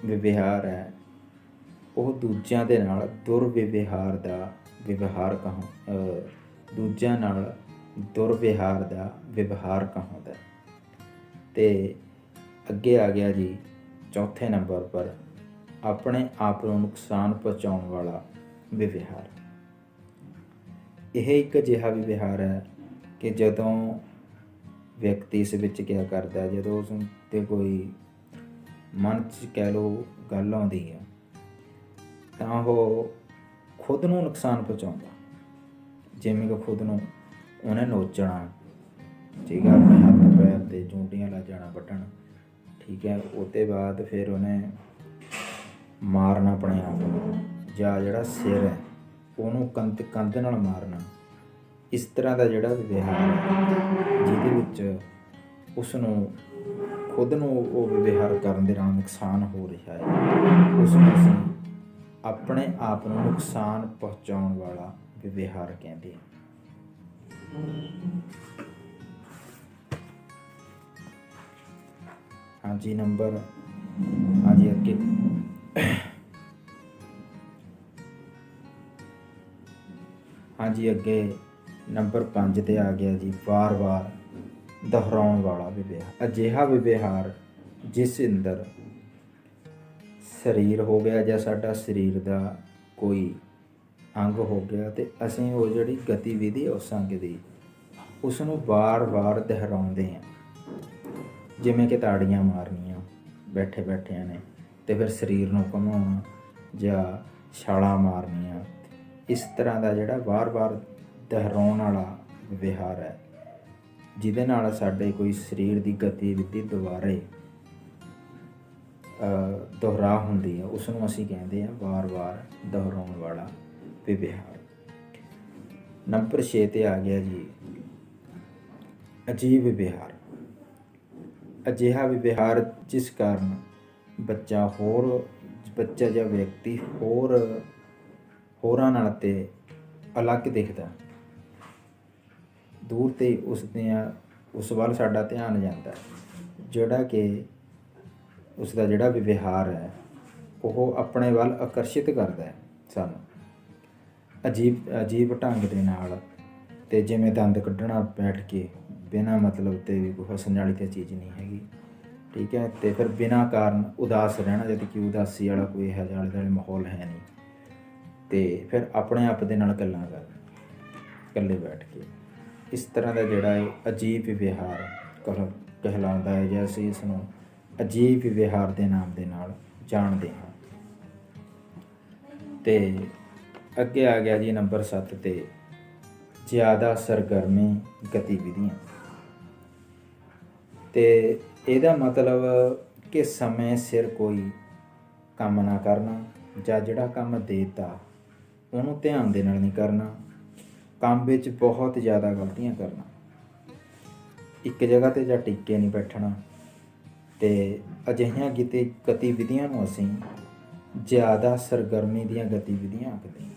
ਵਿਵਹਾਰ ਹੈ, ਉਹ ਦੂਜਿਆਂ ਦੇ ਨਾਲ ਦੁਰਵਿਵਹਾਰ ਦਾ ਵਿਵਹਾਰ ਕਹੋ ਦੂਜਿਆਂ ਨਾਲ ਦੁਰਵਿਹਾਰ ਦਾ ਵਿਵਹਾਰ ਕਹਾਉਂਦਾ ਹੈ। ਤੇ ਅੱਗੇ ਆ ਗਿਆ ਜੀ ਚੌਥੇ ਨੰਬਰ ਪਰ ਆਪਣੇ ਆਪ ਨੂੰ ਨੁਕਸਾਨ ਪਹੁੰਚਾਉਣ ਵਾਲਾ ਵਿਵਹਾਰ। ਇਹ ਇੱਕ ਅਜਿਹਾ ਵਿਵਹਾਰ ਹੈ ਕਿ ਜਦੋਂ ਵਿਅਕਤੀ ਇਸ ਵਿੱਚ ਕੀ ਕਰਦਾ ਜਦੋਂ ਉਸ ਤੇ ਕੋਈ ਮਨ 'ਚ ਕਹਿ ਲਓ ਗੱਲ ਆਉਂਦੀ ਹੈ, ਤਾਂ ਉਹ ਖੁਦ ਨੂੰ ਨੁਕਸਾਨ ਪਹੁੰਚਾਉਂਦਾ। ਜਿਵੇਂ ਕਿ ਖੁਦ ਨੂੰ ਉਹਨੇ ਨੋਚਣਾ, ਠੀਕ ਹੈ ਆਪਣੇ ਹੱਥ ਪੈਰ ਤੇ ਜੂੰਟੀਆਂ ਲਾ ਜਾਣਾ, ਵੱਢਣ। ਠੀਕ ਹੈ ਉਹਦੇ ਬਾਅਦ ਫਿਰ ਉਹਨੇ ਮਾਰਨਾ ਆਪਣੇ ਆਪ ਨੂੰ, ਜਾਂ ਜਿਹੜਾ ਸਿਰ ਹੈ, ਉਹਨੂੰ ਕੰਧ ਕੰਧ ਨਾਲ ਮਾਰਨਾ। ਇਸ ਤਰ੍ਹਾਂ ਦਾ ਜਿਹੜਾ ਵਿਵਹਾਰ ਹੈ, ਜਿਹਦੇ ਵਿੱਚ ਉਸ ਨੂੰ ਖੁਦ ਨੂੰ ਉਹ ਵਿਵਹਾਰ ਕਰਨ ਦੇ ਨਾਲ ਨੁਕਸਾਨ ਹੋ ਰਿਹਾ ਹੈ। ਉਸ ਨੂੰ ਅਸੀਂ ਆਪਣੇ ਆਪ ਨੂੰ ਨੁਕਸਾਨ ਪਹੁੰਚਾਉਣ ਵਾਲਾ ਵਿਵਹਾਰ ਕਹਿੰਦੇ ਹਾਂ। ਹਾਂਜੀ ਨੰਬਰ ਹਾਂਜੀ, ਅੱਗੇ। ਹਾਂਜੀ, ਅੱਗੇ। ਨੰਬਰ 5 ਤੇ ਆ ਗਿਆ ਜੀ, ਵਾਰ-ਵਾਰ ਦੁਹਰਾਉਣ ਵਾਲਾ ਵਿਵਹਾਰ। ਅਜਿਹਾ ਵਿਵਹਾਰ ਜਿਸ ਅੰਦਰ ਸਰੀਰ ਹੋ ਗਿਆ ਜਾਂ ਸਾਡਾ ਸਰੀਰ ਦਾ ਕੋਈ ਅੰਗ ਹੋ ਗਿਆ ਤੇ ਅਸੀਂ ਉਹ ਜਿਹੜੀ ਗਤੀਵਿਧੀ ਉਸ ਅੰਗ ਦੀ ਉਸ ਨੂੰ ਵਾਰ-ਵਾਰ ਦੁਹਰਾਉਂਦੇ ਹਾਂ। ਜਿਵੇਂ ਕਿ ਤਾੜੀਆਂ ਮਾਰਨੀਆਂ, ਬੈਠੇ ਬੈਠਿਆਂ ਨੇ, ਤੇ ਫਿਰ ਸਰੀਰ ਨੂੰ ਘੁਮਾਉਣਾ ਜਾਂ ਛਾਲਾਂ ਮਾਰਨੀਆਂ। ਇਸ ਤਰ੍ਹਾਂ ਦਾ ਜਿਹੜਾ ਵਾਰ-ਵਾਰ ਦੁਹਰਾਉਣ ਵਾਲਾ ਵਿਹਾਰ ਹੈ, ਜਿਹਦੇ ਨਾਲ ਸਾਡੇ ਕੋਈ ਸਰੀਰ ਦੀ ਗਤੀਵਿਧੀ ਦੁਬਾਰੇ ਦੁਹਰਾ ਹੁੰਦੀ ਹੈ। ਉਸ ਨੂੰ ਅਸੀਂ ਕਹਿੰਦੇ ਹਾਂ ਵਾਰ-ਵਾਰ ਦੁਹਰਾਉਣ ਵਾਲਾ ਵਿਵਹਾਰ ਨੰਬਰ 6 ਤੇ ਆ ਗਿਆ ਜੀ, ਅਜੀਬ ਵਿਵਹਾਰ ਅਜਿਹਾ ਵਿਵਹਾਰ ਜਿਸ ਕਾਰਨ ਬੱਚਾ ਹੋਰ, ਬੱਚਾ ਜਾਂ ਵਿਅਕਤੀ ਹੋਰ, ਹੋਰਾਂ ਨਾਲ ਤੇ ਅਲੱਗ ਦਿਖਦਾ। ਦੂਰ ਤੇ ਉਸ ਦੀਆਂ, ਉਸ ਵੱਲ ਸਾਡਾ ਧਿਆਨ ਜਾਂਦਾ ਜਿਹੜਾ ਕਿ ਉਸ ਦਾ ਜਿਹੜਾ ਵਿਵਹਾਰ ਹੈ, ਉਹ ਆਪਣੇ ਵੱਲ ਆਕਰਸ਼ਿਤ ਕਰਦਾ ਹੈ ਸਾਨੂੰ। ਅਜੀਬ ਅਜੀਬ ਢੰਗ ਦੇ ਨਾਲ ਤੇ ਜਿਵੇਂ ਦੰਦ ਕੱਢਣਾ ਬੈਠ ਕੇ ਬਿਨਾਂ ਮਤਲਬ ਤੇ ਵੀ ਕੋਈ ਹੱਸਣ ਵਾਲੀ ਤੇ ਚੀਜ਼ ਨਹੀਂ ਹੈਗੀ। ਠੀਕ ਹੈ, ਤੇ ਫਿਰ ਬਿਨਾਂ ਕਾਰਨ ਉਦਾਸ ਰਹਿਣਾ, ਜਦ ਕਿ ਉਦਾਸੀ ਵਾਲਾ ਕੋਈ ਹੈ ਜਾਲੇ ਦੁਆਲੇ ਮਾਹੌਲ ਹੈ ਨਹੀਂ। ਤੇ ਫਿਰ ਆਪਣੇ ਆਪ ਦੇ ਨਾਲ ਗੱਲਾਂ ਕਰ, ਇਕੱਲੇ ਬੈਠ ਕੇ। ਇਸ ਤਰ੍ਹਾਂ ਦਾ ਜਿਹੜਾ ਹੈ ਅਜੀਬ ਵਿਹਾਰ ਕਹਿਲਾਉਂਦਾ ਹੈ, ਜਾਂ ਅਸੀਂ ਇਸ ਨੂੰ ਅਜੀਬ ਵਿਹਾਰ ਦੇ ਨਾਮ ਦੇ ਨਾਲ ਜਾਣਦੇ ਹਾਂ। ਤੇ ਅੱਗੇ ਆ ਗਿਆ ਜੀ ਨੰਬਰ 7 ਤੇ, ਜ਼ਿਆਦਾ ਸਰਗਰਮੀ ਗਤੀਵਿਧੀਆਂ। ਤੇ ਇਹਦਾ ਮਤਲਬ ਕਿ ਸਮੇਂ ਸਿਰ ਕੋਈ ਕੰਮ ਨਾ ਕਰਨਾ ਜਾਂ ਜਿਹੜਾ ਕੰਮ ਦੇਤਾ, ਉਹਨੂੰ ਧਿਆਨ ਦੇ ਨਾਲ ਨਹੀਂ ਕਰਨਾ, ਕੰਮ ਵਿੱਚ ਬਹੁਤ ਜ਼ਿਆਦਾ ਗਲਤੀਆਂ ਕਰਨਾ। ਇੱਕ ਜਗ੍ਹਾ ਤੇ ਜਾਂ ਟਿੱਕੇ ਨਹੀਂ ਬੈਠਣਾ ਤੇ ਅਜਿਹੀਆਂ ਕਿਤੇ ਗਤੀਵਿਧੀਆਂ ਨੂੰ ਅਸੀਂ ਜ਼ਿਆਦਾ ਸਰਗਰਮੀ ਦੀਆਂ ਗਤੀਵਿਧੀਆਂ ਆਖਦੇ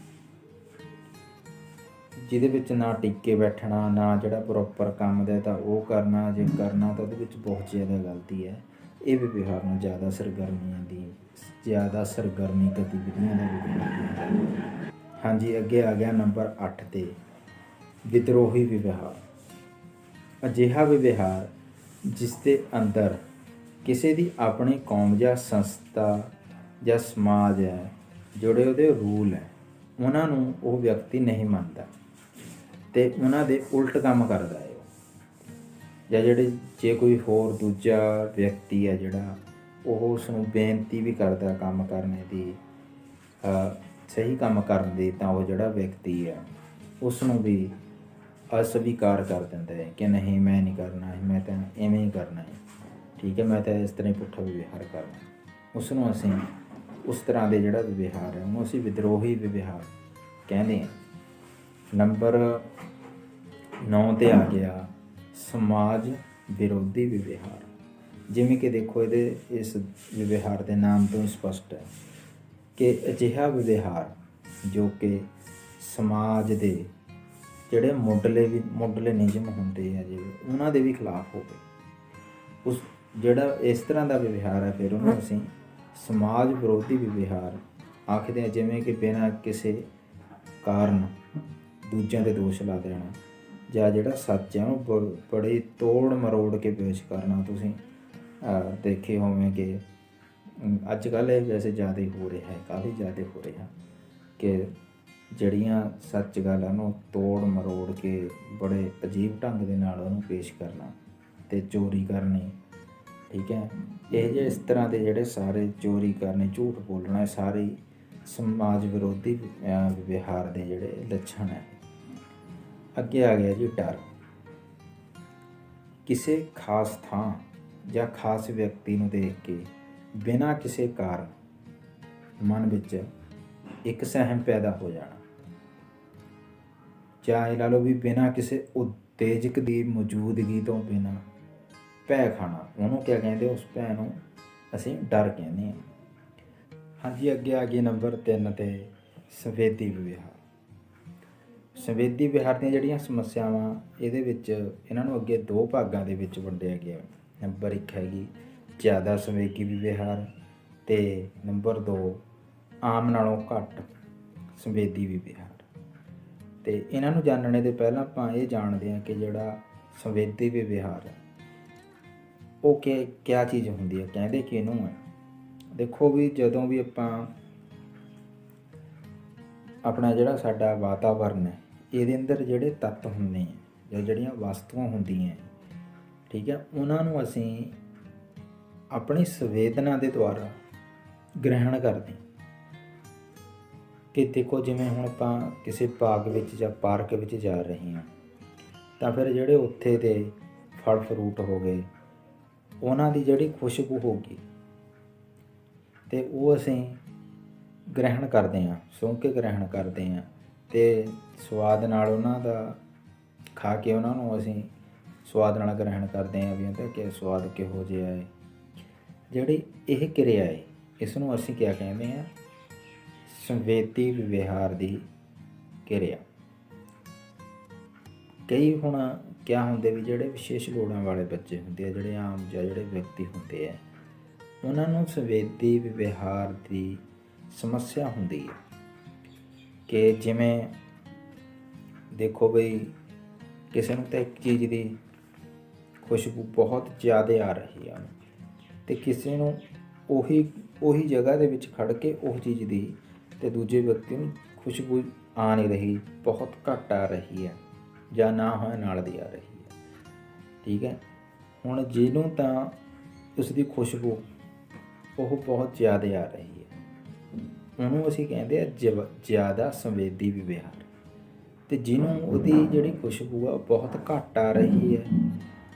ਜਿਹਦੇ ਵਿੱਚ ਨਾ ਟਿੱਕੇ ਬੈਠਣਾ, ਨਾ ਜਿਹੜਾ ਪ੍ਰੋਪਰ ਕੰਮ ਦਾ ਤਾਂ ਉਹ ਕਰਨਾ, ਜੇ ਕਰਨਾ ਤਾਂ ਉਹਦੇ ਵਿੱਚ ਬਹੁਤ ਜ਼ਿਆਦਾ ਗਲਤੀ ਹੈ। ਇਹ ਵੀ ਵਿਹਾਰ ਨੂੰ ਜ਼ਿਆਦਾ ਸਰਗਰਮੀਆਂ ਦੀ, ਜ਼ਿਆਦਾ ਸਰਗਰਮੀ ਗਤੀਵਿਧੀਆਂ ਦਾ ਵੀ ਹਾਂਜੀ, ਅੱਗੇ ਆ ਗਿਆ ਨੰਬਰ 8 ਤੇ। ਵਿਦਰੋਹੀ ਵਿਵਹਾਰ। ਅਜਿਹਾ ਵਿਵਹਾਰ ਜਿਸ ਦੇ ਅੰਦਰ ਕਿਸੇ ਦੀ ਆਪਣੀ ਕੌਮ ਜਾਂ ਸੰਸਥਾ ਜਾਂ ਸਮਾਜ ਹੈ ਜਿਹੜੇ ਉਹਦੇ ਰੂਲ ਹੈ, ਉਹਨਾਂ ਨੂੰ ਉਹ ਵਿਅਕਤੀ ਨਹੀਂ ਮੰਨਦਾ। ਤੇ ਉਹਨਾਂ ਦੇ ਉਲਟ ਕੰਮ ਕਰਦਾ ਹੈ। ਜਾਂ ਜਿਹੜੇ ਜੇ ਕੋਈ ਹੋਰ ਦੂਜਾ ਵਿਅਕਤੀ ਹੈ ਜਿਹੜਾ, ਉਹ ਉਸ ਨੂੰ ਬੇਨਤੀ ਵੀ ਕਰਦਾ ਕੰਮ ਕਰਨੇ ਦੀ ਸਹੀ ਕੰਮ ਕਰਨ ਦੀ, ਤਾਂ ਉਹ ਜਿਹੜਾ ਵਿਅਕਤੀ ਹੈ ਉਸ ਨੂੰ ਵੀ ਅਸਵੀਕਾਰ ਕਰ ਦਿੰਦਾ ਹੈ ਕਿ ਨਹੀਂ, ਮੈਂ ਨਹੀਂ ਕਰਨਾ ਹੈ ਮੈਂ ਤਾਂ ਐਵੇਂ ਹੀ ਕਰਨਾ ਹੈ। ਠੀਕ ਹੈ, ਮੈਂ ਤਾਂ ਇਸ ਤਰ੍ਹਾਂ ਹੀ ਪੁੱਠਾ ਵਿਵਹਾਰ ਕਰਨਾ ਉਸ ਨੂੰ ਅਸੀਂ ਉਸ ਤਰ੍ਹਾਂ ਦੇ ਜਿਹੜਾ ਵਿਵਹਾਰ ਹੈ, ਉਹਨੂੰ ਅਸੀਂ ਵਿਦਰੋਹੀ ਵਿਵਹਾਰ ਕਹਿੰਦੇ ਹਾਂ। ਨੰਬਰ 9 ਤੇ ਆ ਗਿਆ, ਸਮਾਜ ਵਿਰੋਧੀ ਵਿਵਹਾਰ। ਜਿਵੇਂ ਕਿ ਦੇਖੋ, ਇਹਦੇ, ਇਸ ਵਿਵਹਾਰ ਦੇ ਨਾਮ ਤੋਂ ਹੀ ਸਪਸ਼ਟ ਹੈ ਕਿ ਅਜਿਹਾ ਵਿਵਹਾਰ ਜੋ ਕਿ ਸਮਾਜ ਦੇ ਜਿਹੜੇ ਮੁੱਢਲੇ ਵੀ, ਮੁੱਢਲੇ ਨਿਯਮ ਹੁੰਦੇ ਆ ਜਿਵੇਂ ਉਹਨਾਂ ਦੇ ਵੀ ਖਿਲਾਫ ਹੋਵੇ। ਉਸ, ਜਿਹੜਾ ਇਸ ਤਰ੍ਹਾਂ ਦਾ ਵਿਵਹਾਰ ਹੈ, ਫਿਰ ਉਹਨੂੰ ਅਸੀਂ ਸਮਾਜ ਵਿਰੋਧੀ ਵਿਵਹਾਰ ਆਖਦੇ ਹਾਂ, ਜਿਵੇਂ ਕਿ ਬਿਨਾਂ ਕਿਸੇ ਕਾਰਨ ਦੂਜਿਆਂ ਦੇ ਦੋਸ਼ ਲਾ ਦੇਣਾ ਜਾਂ ਜਿਹੜਾ ਸੱਚ ਹੈ ਉਹਨੂੰ ਬ- ਬੜੀ ਤੋੜ ਮਰੋੜ ਕੇ ਪੇਸ਼ ਕਰਨਾ ਤੁਸੀਂ। ਦੇਖੇ ਹੋਵੇਂ ਕਿ ਅੱਜ ਕੱਲ੍ਹ ਇਹ ਵੈਸੇ ਜ਼ਿਆਦਾ ਹੋ ਰਿਹਾ ਹੈ ਕਾਫੀ ਜ਼ਿਆਦਾ ਹੋ ਰਿਹਾ। ਕਿ ਜਿਹੜੀਆਂ ਸੱਚ ਗੱਲਾਂ ਨੂੰ ਤੋੜ ਮਰੋੜ ਕੇ ਬੜੇ ਅਜੀਬ ਢੰਗ ਦੇ ਨਾਲ ਉਹਨੂੰ ਪੇਸ਼ ਕਰਨਾ ਤੇ ਚੋਰੀ ਕਰਨੀ ਠੀਕ ਹੈ? ਇਹ ਜੇ ਇਸ ਤਰ੍ਹਾਂ ਦੇ ਜਿਹੜੇ ਸਾਰੇ ਚੋਰੀ ਕਰਨੇ ਝੂਠ ਬੋਲਣਾ ਸਾਰੇ ਸਮਾਜ ਵਿਰੋਧੀ ਅਹ, ਵਿਵਹਾਰ ਦੇ ਜਿਹੜੇ ਲੱਛਣ ਹੈ। ਅੱਗੇ ਆ ਗਿਆ ਜੀ ਡਰ। ਕਿਸੇ ਖਾਸ ਥਾਂ ਜਾਂ ਖਾਸ ਵਿਅਕਤੀ ਨੂੰ ਦੇਖ ਕੇ ਬਿਨਾਂ ਕਿਸੇ ਕਾਰਨ ਮਨ ਵਿੱਚ ਇੱਕ ਸਹਿਮ ਪੈਦਾ ਹੋ ਜਾਣਾ। ਜਾਂ ਇਹ ਲਾ ਲਓ ਵੀ ਬਿਨਾਂ ਕਿਸੇ ਉਤੇਜਕ ਦੀ ਮੌਜੂਦਗੀ ਤੋਂ ਬਿਨਾਂ ਭੈ ਖਾਣਾ, ਉਹਨੂੰ ਕਿਆ ਕਹਿੰਦੇ ਉਸ ਭੈ ਨੂੰ ਅਸੀਂ ਡਰ ਕਹਿੰਦੇ ਹਾਂ ਹਾਂਜੀ, ਅੱਗੇ ਆ ਗਈ ਨੰਬਰ 3 ਤੇ ਸੰਵੇਦੀ ਵਿਵਹਾਰ। ਸੰਵੇਦੀ ਵਿਹਾਰ ਦੀਆਂ ਜਿਹੜੀਆਂ ਸਮੱਸਿਆਵਾਂ ਇਹਦੇ ਵਿੱਚ ਇਹਨਾਂ ਨੂੰ ਅੱਗੇ ਦੋ ਭਾਗਾਂ ਦੇ ਵਿੱਚ ਵੰਡਿਆ ਗਿਆ ਨੰਬਰ 1 ਹੈਗੀ ਜ਼ਿਆਦਾ ਸੰਵੇਗੀ ਵਿਵਹਾਰ ਤੇ ਨੰਬਰ 2 ਆਮ ਨਾਲੋਂ ਘੱਟ ਸੰਵੇਦੀ ਵਿਵਹਾਰ ਤੇ ਇਹਨਾਂ ਨੂੰ ਜਾਣਨੇ ਦੇ ਪਹਿਲਾਂ ਆਪਾਂ ਇਹ ਜਾਣਦੇ ਹਾਂ ਕਿ ਜਿਹੜਾ ਸੰਵੇਦੀ ਵਿਵਹਾਰ ਹੈ ਉਹ ਕਿ ਕਿਆ ਚੀਜ਼ ਹੁੰਦੀ ਹੈ, ਕਹਿੰਦੇ ਕਿ ਇਹਨੂੰ ਹੈ। ਦੇਖੋ ਵੀ ਜਦੋਂ ਵੀ ਆਪਾਂ ਆਪਣਾ ਜਿਹੜਾ ਸਾਡਾ ਵਾਤਾਵਰਨ ਹੈ ਇਹਦੇ ਅੰਦਰ ਜਿਹੜੇ ਤੱਤ ਹੁੰਦੇ ਆ, ਜਾਂ ਜਿਹੜੀਆਂ ਵਸਤੂਆਂ ਹੁੰਦੀਆਂ ਠੀਕ ਹੈ ਉਹਨਾਂ ਨੂੰ ਅਸੀਂ ਆਪਣੀ ਸੰਵੇਦਨਾ ਦੇ ਦੁਆਰਾ ਗ੍ਰਹਿਣ ਕਰਦੇ ਹਾਂ। ਕਿ ਦੇਖੋ ਜਿਵੇਂ ਹੁਣ ਆਪਾਂ ਕਿਸੇ ਬਾਗ ਵਿੱਚ ਜਾਂ ਪਾਰਕ ਵਿੱਚ ਜਾ ਰਹੇ ਹਾਂ, ਤਾਂ ਫਿਰ ਜਿਹੜੇ ਉੱਥੇ ਦੇ ਫਲ ਫਰੂਟ ਹੋ ਗਏ, ਉਹਨਾਂ ਦੀ ਜਿਹੜੀ ਖੁਸ਼ਬੂ ਹੋਗੀ ਤੇ ਉਹ ਅਸੀਂ ਗ੍ਰਹਿਣ ਕਰਦੇ ਹਾਂ, ਸੁੰਘ ਕੇ ਗ੍ਰਹਿਣ ਕਰਦੇ ਹਾਂ। ਤੇ ਸਵਾਦ ਨਾਲ ਉਹਨਾਂ ਦਾ ਖਾ ਕੇ ਉਹਨਾਂ ਨੂੰ ਅਸੀਂ ਸਵਾਦ ਨਾਲ ਗ੍ਰਹਿਣ ਕਰਦੇ ਹਾਂ ਵੀ ਇਹਦਾ ਕਿ ਸਵਾਦ ਕਿਹੋ ਜਿਹਾ ਹੈ। ਜਿਹੜੀ ਇਹ ਕਿਰਿਆ ਹੈ ਇਸ ਨੂੰ ਅਸੀਂ ਕੀ ਕਹਿੰਦੇ ਹਾਂ? ਸੰਵੇਦੀ ਵਿਵਹਾਰ ਦੀ ਕਿਰਿਆ। ਕਈ ਹੁਣ ਕਿਆ ਹੁੰਦੇ ਵੀ ਜਿਹੜੇ ਵਿਸ਼ੇਸ਼ ਲੋੜਾਂ ਵਾਲੇ ਬੱਚੇ ਹੁੰਦੇ ਆ, ਜਿਹੜੇ ਆਮ ਜਾਂ ਜਿਹੜੇ ਵਿਅਕਤੀ ਹੁੰਦੇ ਆ, ਉਹਨਾਂ ਨੂੰ ਸੰਵੇਦੀ ਵਿਵਹਾਰ ਦੀ ਸਮੱਸਿਆ ਹੁੰਦੀ ਹੈ। ਕਿ ਜਿਵੇਂ ਦੇਖੋ ਬਈ ਕਿਸੇ ਨੂੰ ਤਾਂ ਇੱਕ ਚੀਜ਼ ਦੀ ਖੁਸ਼ਬੂ ਬਹੁਤ ਜ਼ਿਆਦਾ ਆ ਰਹੀ ਆ। ਤੇ ਕਿਸੇ ਨੂੰ ਉਹੀ ਉਹੀ ਜਗ੍ਹਾ ਦੇ ਵਿੱਚ ਖੜ ਕੇ ਉਹ ਚੀਜ਼ ਦੀ ਤੇ ਦੂਜੇ ਵਿਅਕਤੀ ਨੂੰ ਖੁਸ਼ਬੂ ਆ ਨਹੀਂ ਰਹੀ, ਬਹੁਤ ਘੱਟ ਆ ਰਹੀ ਹੈ ਜਾਂ ਨਾ ਹੋਏ ਨਾਲ ਦੀ ਆ ਰਹੀ ਹੈ ਠੀਕ ਹੈ? ਹੁਣ ਜਿਹਨੂੰ ਤਾਂ ਉਸ ਦੀ ਖੁਸ਼ਬੂ ਉਹ ਬਹੁਤ ਜ਼ਿਆਦਾ ਆ ਰਹੀ ਉਹਨੂੰ ਅਸੀਂ ਕਹਿੰਦੇ ਆ ਜਵ- ਜ਼ਿਆਦਾ ਸੰਵੇਦੀ ਵਿਵਹਾਰ। ਤੇ ਜਿਹਨੂੰ ਉਹਦੀ ਜਿਹੜੀ ਖੁਸ਼ਬੂ ਆ ਉਹ ਬਹੁਤ ਘੱਟ ਆ ਰਹੀ ਹੈ,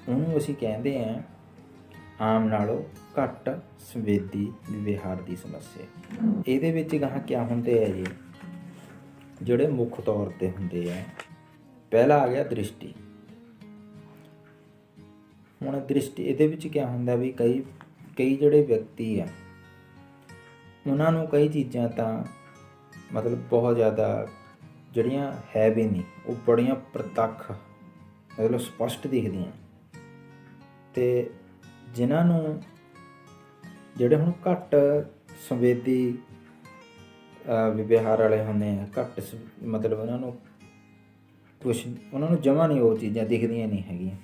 ਉਹਨੂੰ ਅਸੀਂ ਕਹਿੰਦੇ ਆ ਆਮ ਨਾਲੋਂ ਘੱਟ ਸੰਵੇਦੀ ਵਿਵਹਾਰ ਦੀ ਸਮੱਸਿਆ। ਇਹਦੇ ਵਿੱਚ ਗਾਹ ਕੀ ਹੁੰਦੇ ਆ ਜੀ? ਜਿਹੜੇ ਮੁੱਖ ਤੌਰ ਤੇ ਹੁੰਦੇ ਆ। ਪਹਿਲਾ ਆ ਗਿਆ ਦ੍ਰਿਸ਼ਟੀ। ਹੁਣ ਦ੍ਰਿਸ਼ਟੀ, ਇਹਦੇ ਵਿੱਚ ਕੀ ਹੁੰਦਾ ਵੀ ਕਈ ਕਈ ਜਿਹੜੇ ਵਿਅਕਤੀ ਆ ਉਹਨਾਂ ਨੂੰ ਕਈ ਚੀਜ਼ਾਂ ਤਾਂ ਮਤਲਬ ਬਹੁਤ ਜ਼ਿਆਦਾ ਜਿਹੜੀਆਂ ਹੈ ਵੀ ਨਹੀਂ ਉਹ ਬੜੀਆਂ ਪ੍ਰਤੱਖ ਮਤਲਬ ਸਪਸ਼ਟ ਦਿਖਦੀਆਂ। ਤੇ ਜਿਨ੍ਹਾਂ ਨੂੰ ਜਿਹੜੇ ਹੁਣ ਘੱਟ ਸੰਵੇਦੀ ਅਹ, ਵਿਵਹਾਰ ਵਾਲੇ ਹੁੰਦੇ ਆ ਘੱਟ ਸ- ਮਤਲਬ ਉਹਨਾਂ ਨੂੰ ਕੁਛ ਉਹਨਾਂ ਨੂੰ ਜਮਾ ਨਹੀਂ ਉਹ ਚੀਜ਼ਾਂ ਦਿਖਦੀਆਂ ਨਹੀਂ ਹੈਗੀਆਂ।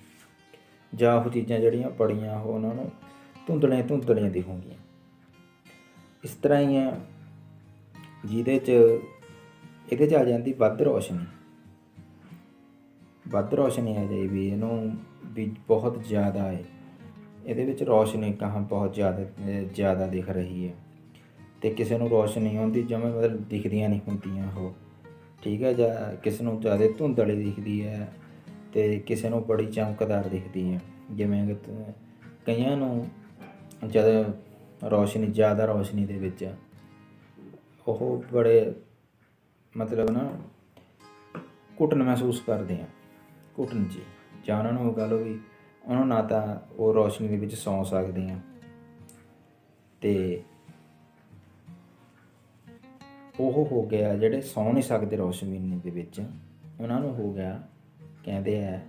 ਜਾਂ ਉਹ ਚੀਜ਼ਾਂ ਜਿਹੜੀਆਂ ਬੜੀਆਂ ਉਹ ਉਹਨਾਂ ਨੂੰ ਧੁੰਦਲੀਆਂ ਧੁੰਦਲੀਆਂ ਦਿਖੂਗੀਆਂ ਇਸ ਤਰ੍ਹਾਂ ਹੀ ਹੈ, ਜਿਹਦੇ 'ਚ ਇਹਦੇ 'ਚ ਆ ਜਾਂਦੀ ਵੱਧ ਰੋਸ਼ਨੀ। ਵੱਧ ਰੋਸ਼ਨੀ ਆ ਜਾਈ ਵੀ ਇਹਨੂੰ ਵੀ ਬਹੁਤ ਜ਼ਿਆਦਾ ਹੈ। ਇਹਦੇ ਵਿੱਚ ਰੋਸ਼ਨੀ ਕਹਾਂ ਬਹੁਤ ਜ਼ਿਆਦਾ ਜ਼ਿਆਦਾ ਦਿਖ ਰਹੀ ਹੈ। ਤੇ ਕਿਸੇ ਨੂੰ ਰੋਸ਼ਨੀ ਆਉਂਦੀ ਜਿਵੇਂ ਮਤਲਬ ਦਿਖਦੀਆਂ ਨਹੀਂ ਹੁੰਦੀਆਂ ਉਹ। ਠੀਕ ਹੈ, ਜਾਂ ਕਿਸੇ ਨੂੰ ਜ਼ਿਆਦਾ ਧੁੰਦਲੀ ਦਿਖਦੀ ਹੈ ਤੇ ਕਿਸੇ ਨੂੰ ਬੜੀ ਚਮਕਦਾਰ ਦਿਖਦੀ ਹੈ। ਜਿਵੇਂ ਕਿ ਕਈਆਂ ਨੂੰ ਜਦ ਰੌਸ਼ਨੀ, ਜ਼ਿਆਦਾ ਰੌਸ਼ਨੀ ਦੇ ਵਿੱਚ। ਉਹ ਬੜੇ ਮਤਲਬ ਨਾ ਘੁਟਨ ਮਹਿਸੂਸ ਕਰਦੇ ਆ, ਘੁਟਨ ਜੀ ਜਾਂ ਉਹਨਾਂ ਨੂੰ ਕਹ ਲਓ ਵੀ ਉਹਨਾਂ ਨਾ ਤਾਂ ਉਹ ਰੌਸ਼ਨੀ ਦੇ ਵਿੱਚ ਸੌਂ ਸਕਦੇ ਆ। ਤੇ ਉਹ ਹੋ ਗਿਆ ਜਿਹੜੇ ਸੌਂ ਨਹੀਂ ਸਕਦੇ ਰੋਸ਼ਨੀ ਦੇ ਵਿੱਚ, ਉਹਨਾਂ ਨੂੰ ਹੋ ਗਿਆ ਕਹਿੰਦੇ ਆ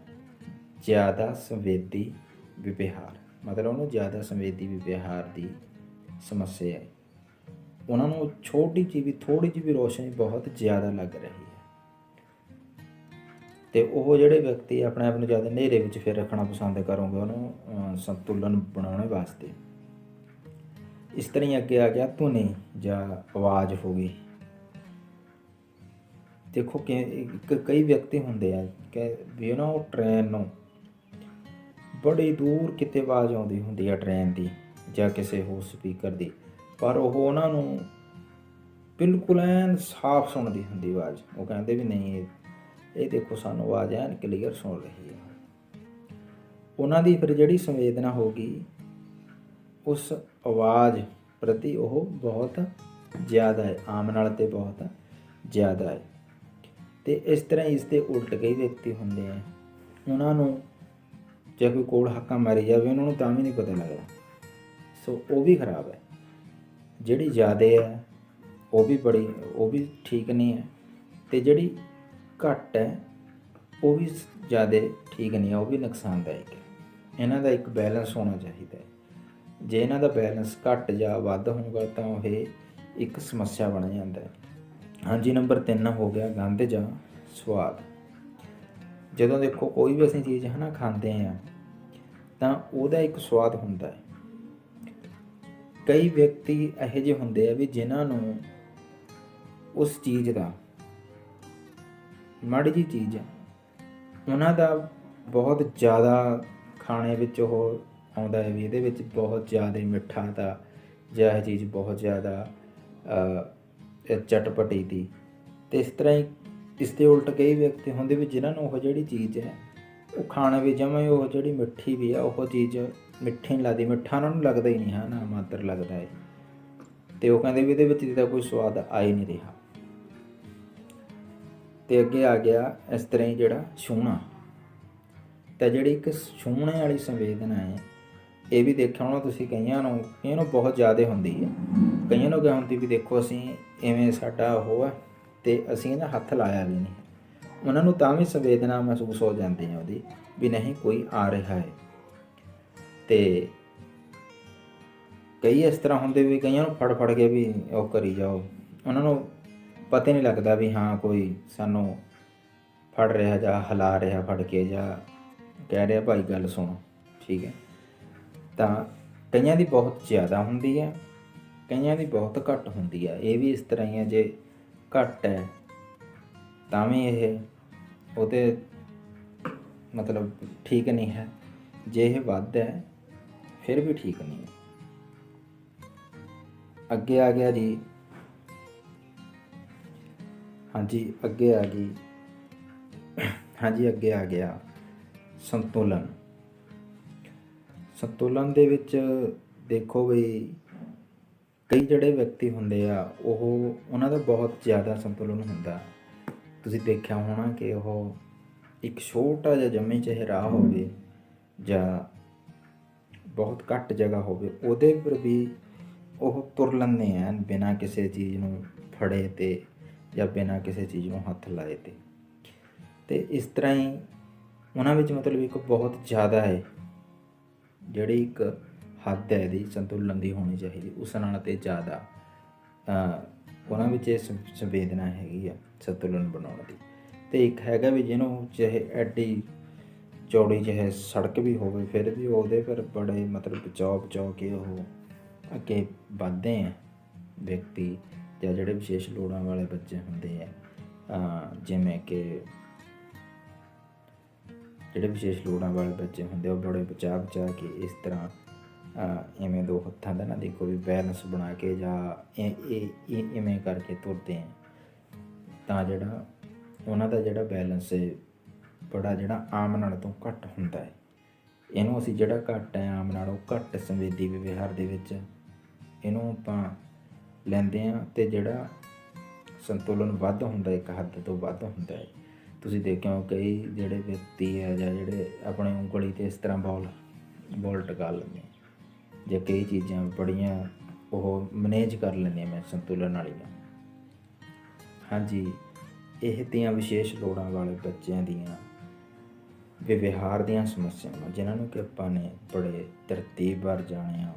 ਜ਼ਿਆਦਾ ਸੰਵੇਦੀ ਵਿਵਹਾਰ। ਮਤਲਬ ਉਹਨੂੰ ਜ਼ਿਆਦਾ ਸੰਵੇਦੀ ਵਿਵਹਾਰ ਦੀ ਸਮੱਸਿਆ ਹੈ ਉਹਨਾਂ ਨੂੰ ਛੋਟੀ ਜਿਹੀ ਵੀ ਥੋੜੀ ਜਿਹੀ ਵੀ ਰੋਸ਼ਨੀ ਬਹੁਤ ਜ਼ਿਆਦਾ ਲੱਗ ਰਹੀ ਹੈ। ਤੇ ਉਹ ਜਿਹੜੇ ਵਿਅਕਤੀ ਆਪਣੇ ਆਪ ਨੂੰ ਜ਼ਿਆਦਾ ਹਨੇਰੇ ਵਿੱਚ ਫਿਰ ਰੱਖਣਾ ਪਸੰਦ ਕਰੋਗੇ, ਉਹਨੂੰ ਸੰਤੁਲਨ ਬਣਾਉਣ ਵਾਸਤੇ। ਇਸ ਤਰ੍ਹਾਂ ਹੀ ਅੱਗੇ ਆ ਗਿਆ, ਧੁਨੀ ਜਾਂ ਆਵਾਜ਼ ਹੋ ਗਈ। ਦੇਖੋ ਕਿ ਇੱਕ, ਕਈ ਵਿਅਕਤੀ ਹੁੰਦੇ ਆ ਕਿ ਵੀ ਉਹਨਾਂ ਉਹ ਟ੍ਰੇਨ ਨੂੰ ਬੜੀ ਦੂਰ ਕਿਤੇ ਆਵਾਜ਼ ਆਉਂਦੀ ਹੁੰਦੀ ਆ ਟ੍ਰੇਨ ਦੀ। ਜਾਂ ਕਿਸੇ ਹੋਰ ਸਪੀਕਰ ਦੀ, ਪਰ ਉਹ ਉਹਨਾਂ ਨੂੰ ਬਿਲਕੁਲ ਐਨ ਸਾਫ਼ ਸੁਣਦੀ ਹੁੰਦੀ ਆਵਾਜ਼। ਉਹ ਕਹਿੰਦੇ ਵੀ ਨਹੀਂ, ਇਹ ਦੇਖੋ ਸਾਨੂੰ ਆਵਾਜ਼ ਐਨ ਕਲੀਅਰ ਸੁਣ ਰਹੀ ਹੈ ਉਹਨਾਂ ਦੀ ਫਿਰ ਜਿਹੜੀ ਸੰਵੇਦਨਾ ਹੋਗੀ ਉਸ ਆਵਾਜ਼ ਪ੍ਰਤੀ ਉਹ ਬਹੁਤ ਜ਼ਿਆਦਾ ਹੈ, ਆਮ ਨਾਲ ਤੇ ਬਹੁਤ ਜ਼ਿਆਦਾ ਹੈ। ਤੇ ਇਸ ਤਰ੍ਹਾਂ ਇਸ ਦੇ ਉਲਟ ਕਈ ਵਿਅਕਤੀ ਹੁੰਦੇ ਆ। ਉਹਨਾਂ ਨੂੰ ਜੇ ਕੋਈ ਕੋਲ ਹੱਕਾ ਮਾਰੀ ਜਾਵੇ, ਉਹਨਾਂ ਨੂੰ ਤਾਂ ਵੀ ਨਹੀਂ ਪਤਾ ਲੱਗਦਾ। ਸੋ ਉਹ ਵੀ ਖਰਾਬ ਹੈ। ਜਿਹੜੀ ਜ਼ਿਆਦਾ ਹੈ, ਉਹ ਵੀ ਬੜੀ, ਉਹ ਵੀ ਠੀਕ ਨਹੀਂ ਹੈ ਤੇ ਜਿਹੜੀ ਘੱਟ ਹੈ, ਉਹ ਵੀ ਜ਼ਿਆਦਾ ਠੀਕ ਨਹੀਂ ਹੈ, ਉਹ ਵੀ ਨੁਕਸਾਨਦਾਇਕ ਹੈ। ਇਹਨਾਂ ਦਾ ਇੱਕ ਬੈਲੈਂਸ ਹੋਣਾ ਚਾਹੀਦਾ ਹੈ। ਜੇ ਇਹਨਾਂ ਦਾ ਬੈਲੈਂਸ ਘੱਟ ਜਾਂ ਵੱਧ ਹੋਊਗਾ ਤਾਂ ਉਹ ਇੱਕ ਸਮੱਸਿਆ ਬਣ ਜਾਂਦਾ ਹੈ। ਹਾਂਜੀ, ਨੰਬਰ 3 ਹੋ ਗਿਆ ਗੰਧ ਜਾਂ ਸਵਾਦ। ਜਦੋਂ ਦੇਖੋ ਕੋਈ ਵੀ ਅਸੀਂ ਚੀਜ਼ ਹਨਾ ਖਾਂਦੇ ਆ ਤਾਂ ਉਹਦਾ ਇੱਕ ਸਵਾਦ ਹੁੰਦਾ ਹੈ। ਕਈ ਵਿਅਕਤੀ ਇਹੋ ਜਿਹੇ ਹੁੰਦੇ ਆ ਵੀ ਜਿਨ੍ਹਾਂ ਨੂੰ ਉਸ ਚੀਜ਼ ਦਾ ਮਾੜੀ ਜੀ ਚੀਜ਼ ਉਹਨਾਂ ਦਾ ਬਹੁਤ ਜ਼ਿਆਦਾ ਖਾਣੇ ਵਿੱਚ ਉਹ ਆਉਂਦਾ ਹੈ ਵੀ ਇਹਦੇ ਵਿੱਚ ਬਹੁਤ ਜ਼ਿਆਦਾ ਮਿੱਠਾ ਦਾ ਜਾਂ ਇਹ ਚੀਜ਼ ਬਹੁਤ ਜ਼ਿਆਦਾ ਚਟਪਟੀ ਦੀ। ਤੇ ਇਸ ਤਰ੍ਹਾਂ ਹੀ ਇਸ ਦੇ ਉਲਟ ਕਈ ਵਿਅਕਤੀ ਹੁੰਦੇ ਵੀ ਜਿਨ੍ਹਾਂ ਨੂੰ ਉਹ ਜਿਹੜੀ ਚੀਜ਼ ਹੈ, ਉਹ ਖਾਣੇ ਵਿੱਚ ਜਮਾਂ ਉਹ ਜਿਹੜੀ ਮਿੱਠੀ ਵੀ ਆ, ਉਹ ਚੀਜ਼ ਮਿੱਠੇ ਨਹੀਂ ਲੱਗਦੀ, ਮਿੱਠਾ ਉਹਨਾਂ ਨੂੰ ਲੱਗਦਾ ਹੀ ਨਹੀਂ ਹੈ ਨਾ ਮਾਤਰ ਲੱਗਦਾ ਹੈ ਤੇ ਉਹ ਕਹਿੰਦੇ ਵੀ ਇਹਦੇ ਵਿੱਚ ਤਾਂ ਕੋਈ ਸਵਾਦ ਆ ਹੀ ਨਹੀਂ ਰਿਹਾ। ਤੇ ਅੱਗੇ ਆ ਗਿਆ ਇਸ ਤਰ੍ਹਾਂ ਹੀ ਜਿਹੜਾ ਛੂਣਾ ਤਾਂ ਜਿਹੜੀ ਇੱਕ ਛੂਹਣੇ ਵਾਲੀ ਸੰਵੇਦਨਾ ਹੈ, ਇਹ ਵੀ ਦੇਖਿਆ ਹੋਣਾ ਤੁਸੀਂ ਕਈਆਂ ਨੂੰ ਕਈਆਂ ਨੂੰ ਬਹੁਤ ਜ਼ਿਆਦਾ ਹੁੰਦੀ ਹੈ। ਕਈਆਂ ਨੂੰ ਕਿਹਾ ਹੁੰਦੀ ਵੀ ਦੇਖੋ ਅਸੀਂ ਐਵੇਂ ਸਾਡਾ ਉਹ ਹੈ ਤੇ ਅਸੀਂ ਇਹਦਾ ਹੱਥ ਲਾਇਆ ਵੀ ਨਹੀਂ। ਉਹਨਾਂ ਨੂੰ ਤਾਂ ਵੀ ਸੰਵੇਦਨਾ ਮਹਿਸੂਸ ਹੋ ਜਾਂਦੀ ਹੈ ਉਹਦੀ ਵੀ ਨਹੀਂ ਕੋਈ ਆ ਰਿਹਾ ਹੈ। ਤੇ ਕਈ ਇਸ ਤਰ੍ਹਾਂ ਹੁੰਦੇ ਵੀ ਕਈਆਂ ਨੂੰ ਫੜ ਫੜ ਕੇ ਵੀ ਉਹ ਕਰੀ ਜਾਓ। ਉਹਨਾਂ ਨੂੰ ਪਤਾ ਹੀ ਨਹੀਂ ਲੱਗਦਾ ਵੀ ਹਾਂ ਕੋਈ ਸਾਨੂੰ ਫੜ ਰਿਹਾ ਜਾਂ ਹਿਲਾ ਰਿਹਾ ਫੜ ਕੇ ਜਾਂ ਕਹਿ ਰਿਹਾ, ਭਾਈ ਗੱਲ ਸੁਣ। ਠੀਕ ਹੈ। ਤਾਂ ਕਈਆਂ ਦੀ ਬਹੁਤ ਜ਼ਿਆਦਾ ਹੁੰਦੀ ਹੈ, ਕਈਆਂ ਦੀ ਬਹੁਤ ਘੱਟ ਹੁੰਦੀ ਹੈ। ਇਹ ਵੀ ਇਸ ਤਰ੍ਹਾਂ ਹੀ ਹੈ, ਜੇ ਘੱਟ ਹੈ, ਤਾਂ ਵੀ ਇਹ ਉਹਦੇ ਮਤਲਬ ਠੀਕ ਨਹੀਂ ਹੈ। ਜੇ ਇਹ ਵੱਧ ਹੈ ਫਿਰ ਵੀ ਠੀਕ ਨਹੀਂ ਅੱਗੇ ਆ ਗਿਆ ਜੀ। ਹਾਂਜੀ, ਅੱਗੇ ਆ ਗਈ। ਹਾਂਜੀ, ਅੱਗੇ ਆ ਗਿਆ। ਸੰਤੁਲਨ। ਸੰਤੁਲਨ ਦੇ ਵਿੱਚ ਦੇਖੋ ਵੀ ਕਈ ਜਿਹੜੇ ਵਿਅਕਤੀ ਹੁੰਦੇ ਆ, ਉਹ ਉਹਨਾਂ ਦਾ ਬਹੁਤ ਜ਼ਿਆਦਾ ਸੰਤੁਲਨ ਹੁੰਦਾ। ਤੁਸੀਂ ਦੇਖਿਆ ਹੋਣਾ ਕਿ ਉਹ ਇੱਕ ਛੋਟਾ ਜਿਹਾ ਜੰਮੀ ਚਿਹਰਾ ਹੋਵੇ ਜਾਂ ਬਹੁਤ ਘੱਟ ਜਗ੍ਹਾ ਹੋਵੇ, ਉਹਦੇ ਪਰ ਵੀ ਉਹ ਤੁਰ ਲੈਂਦੇ ਆ ਬਿਨਾਂ ਕਿਸੇ ਚੀਜ਼ ਨੂੰ ਫੜੇ ਤੇ ਜਾਂ ਬਿਨਾਂ ਕਿਸੇ ਚੀਜ਼ ਨੂੰ ਹੱਥ ਲਾਏ ਤੇ। ਤੇ ਇਸ ਤਰ੍ਹਾਂ ਹੀ ਉਹਨਾਂ ਵਿੱਚ ਮਤਲਬ ਇੱਕ ਬਹੁਤ ਜ਼ਿਆਦਾ ਹੈ, ਜਿਹੜੀ ਇੱਕ ਹੱਦ ਹੈ ਇਹਦੀ ਸੰਤੁਲਨ ਦੀ ਹੋਣੀ ਚਾਹੀਦੀ, ਉਸ ਨਾਲ ਤੇ ਜ਼ਿਆਦਾ ਉਹਨਾਂ ਵਿੱਚ ਇਹ ਸੰਵੇਦਨਾ ਹੈਗੀ ਆ ਸੰਤੁਲਨ ਬਣਾਉਣ ਦੀ। ਤੇ ਇੱਕ ਹੈਗਾ ਵੀ ਜਿਹਨੂੰ ਚਾਹੇ ਐਡੀ ਚੌੜੀ ਚਾਹੇ ਸੜਕ ਵੀ ਹੋਵੇ ਫਿਰ ਵੀ ਉਹਦੇ ਪਰ ਬੜੇ ਮਤਲਬ ਬਚਾਓ ਬਚਾਓ ਕੇ ਉਹ ਅੱਗੇ ਵੱਧਦੇ ਆ ਵਿਅਕਤੀ ਜਾਂ ਜਿਹੜੇ ਵਿਸ਼ੇਸ਼ ਲੋੜਾਂ ਵਾਲੇ ਬੱਚੇ ਹੁੰਦੇ ਆ। ਜਿਵੇਂ ਕਿ ਜਿਹੜੇ ਵਿਸ਼ੇਸ਼ ਲੋੜਾਂ ਵਾਲੇ ਬੱਚੇ ਹੁੰਦੇ ਉਹ ਬੜੇ ਬਚਾਅ ਬਚਾ ਕੇ ਇਸ ਤਰ੍ਹਾਂ ਅਹ, ਇਵੇਂ ਦੋ ਹੱਥਾਂ ਦਾ ਨਾ ਦੇਖੋ ਵੀ ਬੈਲੈਂਸ ਬਣਾ ਕੇ ਜਾਂ ਇਹ ਇਹ ਇਹ ਇਵੇਂ ਕਰਕੇ ਤੁਰਦੇ ਆ। ਤਾਂ ਜਿਹੜਾ ਉਹਨਾਂ ਦਾ ਜਿਹੜਾ ਬੈਲੈਂਸ ਹੈ ਬੜਾ ਜਿਹੜਾ ਆਮ ਨਾਲ ਤੋਂ ਘੱਟ ਹੁੰਦਾ ਹੈ। ਇਹਨੂੰ ਅਸੀਂ ਜਿਹੜਾ ਘੱਟ ਹੈ ਆਮ ਨਾਲੋਂ ਘੱਟ ਸੰਵੇਦੀ ਵਿਵਹਾਰ ਦੇ ਵਿੱਚ ਇਹਨੂੰ ਆਪਾਂ ਲੈਂਦੇ ਆ ਤੇ ਜਿਹੜਾ ਸੰਤੁਲਨ ਵੱਧ ਹੁੰਦਾ ਇੱਕ ਹੱਦ ਤੋਂ ਵੱਧ ਹੁੰਦਾ ਹੈ। ਤੁਸੀਂ ਦੇਖਿਓ ਕਈ ਜਿਹੜੇ ਵਿਅਕਤੀ ਹੈ ਜਾਂ ਜਿਹੜੇ ਆਪਣੇ ਉਂਗਲੀ ਤੇ ਇਸ ਤਰ੍ਹਾਂ ਬੋਲ ਬੋਲ ਟਕਾ ਲੈਂਦੇ ਜਾਂ ਕਈ ਚੀਜ਼ਾਂ ਬੜੀਆਂ ਉਹ ਮੈਨੇਜ ਕਰ ਲੈਂਦੀਆਂ ਮੈਂ ਸੰਤੁਲਨ ਵਾਲੀਆਂ ਹਾਂਜੀ, ਇਹ ਤੀਆਂ ਵਿਸ਼ੇਸ਼ ਲੋੜਾਂ ਵਾਲੇ ਬੱਚਿਆਂ ਦੀਆਂ ਵਿਵਹਾਰ ਦੀਆਂ ਸਮੱਸਿਆਵਾਂ ਜਿਨ੍ਹਾਂ ਨੂੰ ਕਿ ਆਪਾਂ ਨੇ ਬੜੇ ਤਰਤੀਬ ਵਾਰ ਜਾਣਿਆ।